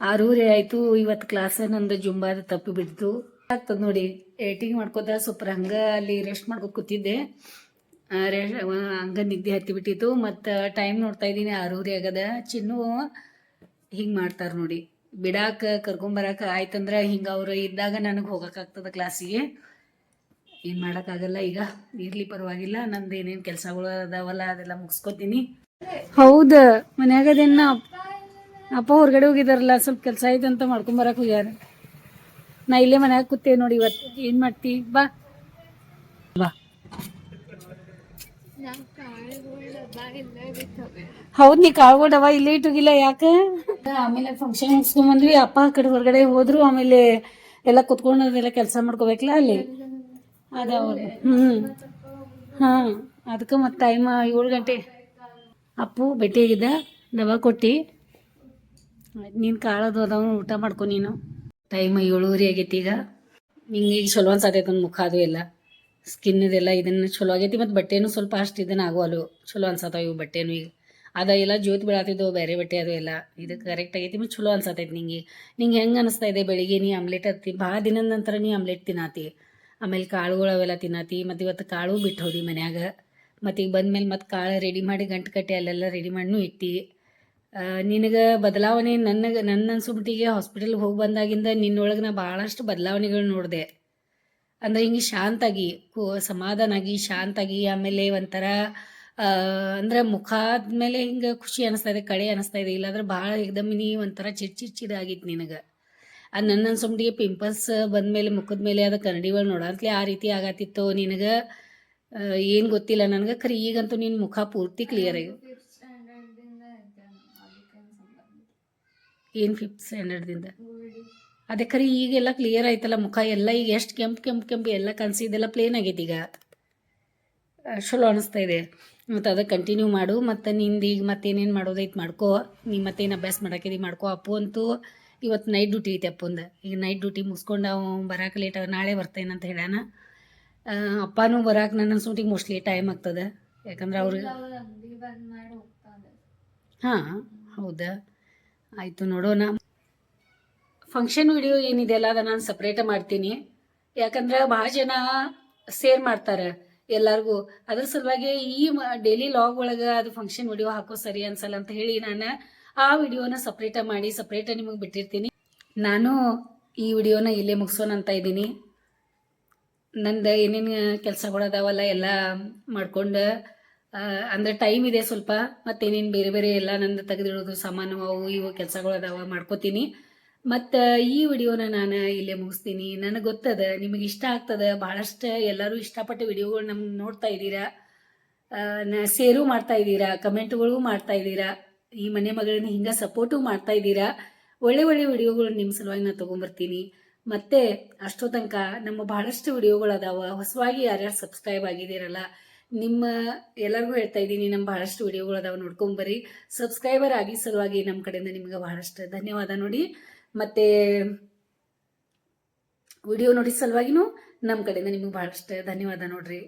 ಆರೂರೆ ಆಯಿತು, ಇವತ್ತು ಕ್ಲಾಸ್ ನಂದು ಜುಂಬಾದ ತಪ್ಪು ಬಿಡ್ತು. ಆಗ್ತದೆ ನೋಡಿ ಎಡಿಟಿಂಗ್ ಮಾಡ್ಕೋತ ಸ್ವಲ್ಪ ಹಂಗೆ ಅಲ್ಲಿ ರೆಸ್ಟ್ ಮಾಡ್ಕೊ ಕೂತಿದ್ದೆ. ರೆಸ್ಟ್ ಹಂಗೆ ನಿದ್ದೆ ಹತ್ತಿ ಬಿಟ್ಟಿತ್ತು. ಮತ್ತು ಟೈಮ್ ನೋಡ್ತಾ ಇದ್ದೀನಿ ಆರೂರಿ ಆಗದ. ಚಿನ್ನು ಹಿಂಗೆ ಮಾಡ್ತಾರೆ ನೋಡಿ. ಬಿಡಾಕ ಕರ್ಕೊಂಬರಾಕ ಆಯ್ತಂದ್ರೆ ಹಿಂಗೆ ಅವರು ಇದ್ದಾಗ ನನಗೆ ಹೋಗೋಕ್ಕಾಗ್ತದೆ ಕ್ಲಾಸಿಗೆ ಏನು ಮಾಡೋಕ್ಕಾಗಲ್ಲ ಈಗ ಇರ್ಲಿ ಪರವಾಗಿಲ್ಲ ನಂದು ಏನೇನು ಕೆಲಸಗಳು ಅದಾವಲ್ಲ ಅದೆಲ್ಲ ಮುಗಿಸ್ಕೊತೀನಿ. ಹೌದು. ಮನ್ಯಾಗ ಅದೇನ ಅಪ್ಪ ಹೊರಗಡೆ ಹೋಗಿದಾರಲ್ಲ ಸ್ವಲ್ಪ ಕೆಲಸ ಐತೆ ಅಂತ ಮಾಡ್ಕೊಂಬರಕ್ಕೆ ಹೋಗ್ಯಾರ. ನಾ ಇಲ್ಲೇ ಮನ್ಯಾಗ ಕೂತೇವೆ ನೋಡಿ ಇವತ್ತು ಏನು ಮಾಡ್ತಿ ಬಾ. ಬಾ. ಹೌದ್ ನೀ ಕಾಳ್ಗಳು ಡವ ಇಲ್ಲೇ ಇಟ್ಟೋಗಿಲ್ಲ ಯಾಕೆ? ಆಮೇಲೆ ಫಂಕ್ಷನ್ ಮುಗಿಸ್ಕೊಂಬಂದ್ವಿ ಅಪ್ಪ ಆ ಕಡೆ ಹೊರಗಡೆ ಹೋದ್ರು ಆಮೇಲೆ ಎಲ್ಲ ಕುತ್ಕೊಂಡು ಅದೆಲ್ಲ ಕೆಲಸ ಮಾಡ್ಕೋಬೇಕಲ್ಲ ಅಲ್ಲಿ. ಅದಾವ ಹ್ಞೂ ಹಾಂ. ಅದಕ್ಕೆ ಮತ್ತೆ ಟೈಮ್ ಏಳು ಗಂಟೆ. ಅಪ್ಪು ಭೇಟಿಯಾಗಿದ್ದ ದವ ಕೊಟ್ಟು. ನೀನು ಕಾಳದು ಅದಾವ ಊಟ ಮಾಡ್ಕೊ ನೀನು. ಟೈಮ್ ಏಳುವರೆ ಆಗೈತಿ ಈಗ. ನಿಂಗೆ ಈಗ ಚಲೋ ಅನ್ಸತೈತೆ ಮುಖ ಅದು ಎಲ್ಲ. ಸ್ಕಿನ್ನದೆಲ್ಲ ಇದನ್ನು ಚಲೋ ಆಗೈತಿ ಮತ್ತು ಬಟ್ಟೆನೂ ಸ್ವಲ್ಪ ಅಷ್ಟು ಇದನ್ನು ಆಗೋವಲ್ಲು. ಚಲೋ ಅನ್ಸತ್ತಾವ ಇವು ಬಟ್ಟೆನೂ ಈಗ. ಅದ ಎಲ್ಲ ಜ್ಯೋತಿ ಬೀಳತ್ತಿದ್ದವು ಬೇರೆ ಬಟ್ಟೆ ಅದು ಎಲ್ಲ. ಇದು ಕರೆಕ್ಟ್ ಆಗೈತಿ ಮತ್ತು ಚಲೋ ಅನ್ಸತೈತಿ ನಿಂಗೆ. ನಿಂಗೆ ಹೆಂಗೆ ಅನಿಸ್ತಾ ಇದೆ ಬೆಳಿಗ್ಗೆ ನೀ ಆಮ್ಲೆಟ್ ಹತ್ತಿ ಭಾಳ ದಿನದ ನಂತರ ನೀ ಆಮ್ಲೆಟ್ ತಿನ್ನಾತಿ. ಆಮೇಲೆ ಕಾಳುಗಳು ಅವೆಲ್ಲ ತಿನ್ನಾತಿ, ಮತ್ತು ಇವತ್ತು ಕಾಳು ಬಿಟ್ಟು ಹೋದಿ ಮನ್ಯಾಗ. ಮತ್ತು ಈಗ ಬಂದ್ಮೇಲೆ ಮತ್ತು ಕಾಳು ರೆಡಿ ಮಾಡಿ ಗಂಟು ಕಟ್ಟಿ ಅಲ್ಲೆಲ್ಲ ರೆಡಿ ಮಾಡಿನೂ ಇಟ್ಟಿ. ನಿನಗೆ ಬದಲಾವಣೆ ನನಗೆ ನನ್ನ ಅನ್ಸುಬಿಟ್ಟಿಗೆ ಹಾಸ್ಪಿಟಲ್ಗೆ ಹೋಗಿ ಬಂದಾಗಿಂದ ನಿನ್ನೊಳಗೆ ನಾ ಭಾಳಷ್ಟು ಬದಲಾವಣೆಗಳು ನೋಡಿದೆ. ಅಂದರೆ ಹಿಂಗೆ ಶಾಂತಾಗಿ ಸಮಾಧಾನ ಸಮಾಧಾನಾಗಿ ಶಾಂತಾಗಿ ಆಮೇಲೆ ಒಂಥರ ಅಂದ್ರೆ ಮುಖ ಆದ್ಮೇಲೆ ಹಿಂಗೆ ಖುಷಿ ಅನಿಸ್ತಾ ಇದೆ ಕಳೆ ಅನಿಸ್ತಾ ಇದೆ, ಇಲ್ಲಾಂದ್ರೆ ಭಾಳ ಏಕ್ದಮಿನಿ ಒಂಥರ ಚಿಡ್ ನಿನಗೆ. ಅದು ನನ್ನ ಅನ್ಸೊಮಟ್ಟಿಗೆ ಪಿಂಪಲ್ಸ್ ಬಂದ ಮೇಲೆ ಮುಖದ ಮೇಲೆ ಅದು ಕನ್ನಡಿಗಳು ನೋಡಂತಲೇ ಆ ರೀತಿ ಆಗತ್ತಿತ್ತು ನಿನಗೆ? ಏನು ಗೊತ್ತಿಲ್ಲ ನನಗೆ. ಖರೆ ಈಗಂತೂ ನಿನ್ನ ಮುಖ ಪೂರ್ತಿ ಕ್ಲಿಯರ್ ಆಗಿ ಏನು ಫಿಫ್ತ್ ಸ್ಟ್ಯಾಂಡರ್ಡ್ದಿಂದ ಅದೇ ಖರೆ ಈಗೆಲ್ಲ ಕ್ಲಿಯರ್ ಆಯ್ತಲ್ಲ ಮುಖ. ಎಲ್ಲ ಈಗ ಎಷ್ಟು ಕೆಂಪು ಕೆಂಪು ಕೆಂಪು ಎಲ್ಲ ಕನಸಿದೆಲ್ಲ ಪ್ಲೇನ್ ಆಗೈತೆ ಈಗ. ಚಲೋ ಅನಿಸ್ತಾ ಇದೆ. ಮತ್ತು ಅದಕ್ಕೆ ಕಂಟಿನ್ಯೂ ಮಾಡು. ಮತ್ತು ನಿಂದು ಈಗ ಮತ್ತೇನೇನು ಮಾಡೋದೈತೆ ಮಾಡ್ಕೋ. ನೀ ಮತ್ತೇನು ಅಭ್ಯಾಸ ಮಾಡಾಕಿದಿ ಮಾಡ್ಕೋ ಅಪ್ಪು ಅಂತೂ. ಇವತ್ತು ನೈಟ್ ಡ್ಯೂಟಿ ಐತೆ ಅಪ್ಪಂದು. ಈಗ ನೈಟ್ ಡ್ಯೂಟಿ ಮುಗಿಸ್ಕೊಂಡು ಅವ ಬರಾಕ ಲೇಟ್ ನಾಳೆ ಬರ್ತೇನೆ ಅಂತ ಹೇಳ್ಯಾನ. ಅಪ್ಪನೂ ಬರಾಕ ನನ್ನ ಸೂಟಿಗೆ ಮೋಸ್ಟ್ಲಿ ಟೈಮ್ ಆಗ್ತದೆ. ಯಾಕಂದ್ರೆ ಅವ್ರಿಗೆ ಹಾಂ ಹೌದಾ? ಆಯಿತು ನೋಡೋಣ. ಫಂಕ್ಷನ್ ವಿಡಿಯೋ ಏನಿದೆಯಲ್ಲ ಅದನ್ನು ನಾನು ಸಪ್ರೇಟ್ ಮಾಡ್ತೀನಿ. ಯಾಕಂದ್ರೆ ಭಾಳ ಜನ ಸೇರ್ ಮಾಡ್ತಾರೆ ಎಲ್ಲರಿಗೂ. ಅದ್ರ ಸಲುವಾಗಿ ಈ ಡೈಲಿ ಲಾಗ್ ಒಳಗೆ ಅದು ಫಂಕ್ಷನ್ ವಿಡಿಯೋ ಹಾಕೋ ಸರಿ ಅನ್ಸಲ್ಲ ಅಂತ ಹೇಳಿ ನಾನು ಆ ವಿಡಿಯೋನ ಸಪ್ರೇಟ ಮಾಡಿ ಸಪ್ರೇಟ ನಿಮಗೆ ಬಿಟ್ಟಿರ್ತೀನಿ. ನಾನು ಈ ವಿಡಿಯೋನ ಇಲ್ಲೇ ಮುಗಿಸೋಣ ಅಂತ ಇದ್ದೀನಿ. ನಂದು ಏನೇನು ಕೆಲಸಗಳು ಅದಾವಲ್ಲ ಎಲ್ಲ ಮಾಡ್ಕೊಂಡು ಅಂದ್ರೆ ಟೈಮ್ ಇದೆ ಸ್ವಲ್ಪ ಮತ್ತೇನೇನು ಬೇರೆ ಬೇರೆ ಎಲ್ಲ ನಂದು ತೆಗೆದಿಡೋದು ಸಾಮಾನು ಅವು ಇವು ಕೆಲಸಗಳು ಅದಾವ ಮಾಡ್ಕೋತೀನಿ. ಮತ್ತು ಈ ವಿಡಿಯೋನ ನಾನು ಇಲ್ಲೇ ಮುಗಿಸ್ತೀನಿ. ನನಗೆ ಗೊತ್ತದ, ನಿಮಗೆ ಇಷ್ಟ ಆಗ್ತದೆ ಭಾಳಷ್ಟು ಎಲ್ಲರೂ ಇಷ್ಟಪಟ್ಟು ವಿಡಿಯೋಗಳು ನಮ್ಗೆ ನೋಡ್ತಾ ಇದ್ದೀರಾ ಸೇರು ಮಾಡ್ತಾ ಇದ್ದೀರಾ, ಕಮೆಂಟ್ಗಳು ಮಾಡ್ತಾ ಇದ್ದೀರಾ ಈ ಮನೆ ಮಗಳನ್ನ ಹಿಂಗೆ ಸಪೋರ್ಟು ಮಾಡ್ತಾ ಇದ್ದೀರಾ? ಒಳ್ಳೆ ಒಳ್ಳೆ ವಿಡಿಯೋಗಳು ನಿಮ್ಮ ಸಲುವಾಗಿ ನಾನು ತೊಗೊಂಬರ್ತೀನಿ. ಮತ್ತೆ ಅಷ್ಟೋ ತನಕ ನಮ್ಮ ಬಹಳಷ್ಟು ವಿಡಿಯೋಗಳು ಅದಾವ. ಹೊಸವಾಗಿ ಯಾರ್ಯಾರು ಸಬ್ಸ್ಕ್ರೈಬ್ ಆಗಿದ್ದೀರಲ್ಲ, ನಿಮ್ಮ ಎಲ್ಲರಿಗೂ ಹೇಳ್ತಾ ಇದ್ದೀನಿ ನಮ್ಮ ಬಹಳಷ್ಟು ವಿಡಿಯೋಗಳು ಅದಾವ ನೋಡ್ಕೊಂಬರ್ರಿ. ಸಬ್ಸ್ಕ್ರೈಬರ್ ಆಗಿ ಸಲುವಾಗಿ ನಮ್ಮ ಕಡೆಯಿಂದ ನಿಮ್ಗೆ ಬಹಳಷ್ಟು ಧನ್ಯವಾದ ನೋಡಿ. ಮತ್ತೆ ವಿಡಿಯೋ ನೋಡಿ ಸಲುವಾಗಿನೂ ನಮ್ಮ ಕಡೆಯಿಂದ ನಿಮ್ಗೆ ಬಹಳಷ್ಟು ಧನ್ಯವಾದ ನೋಡ್ರಿ.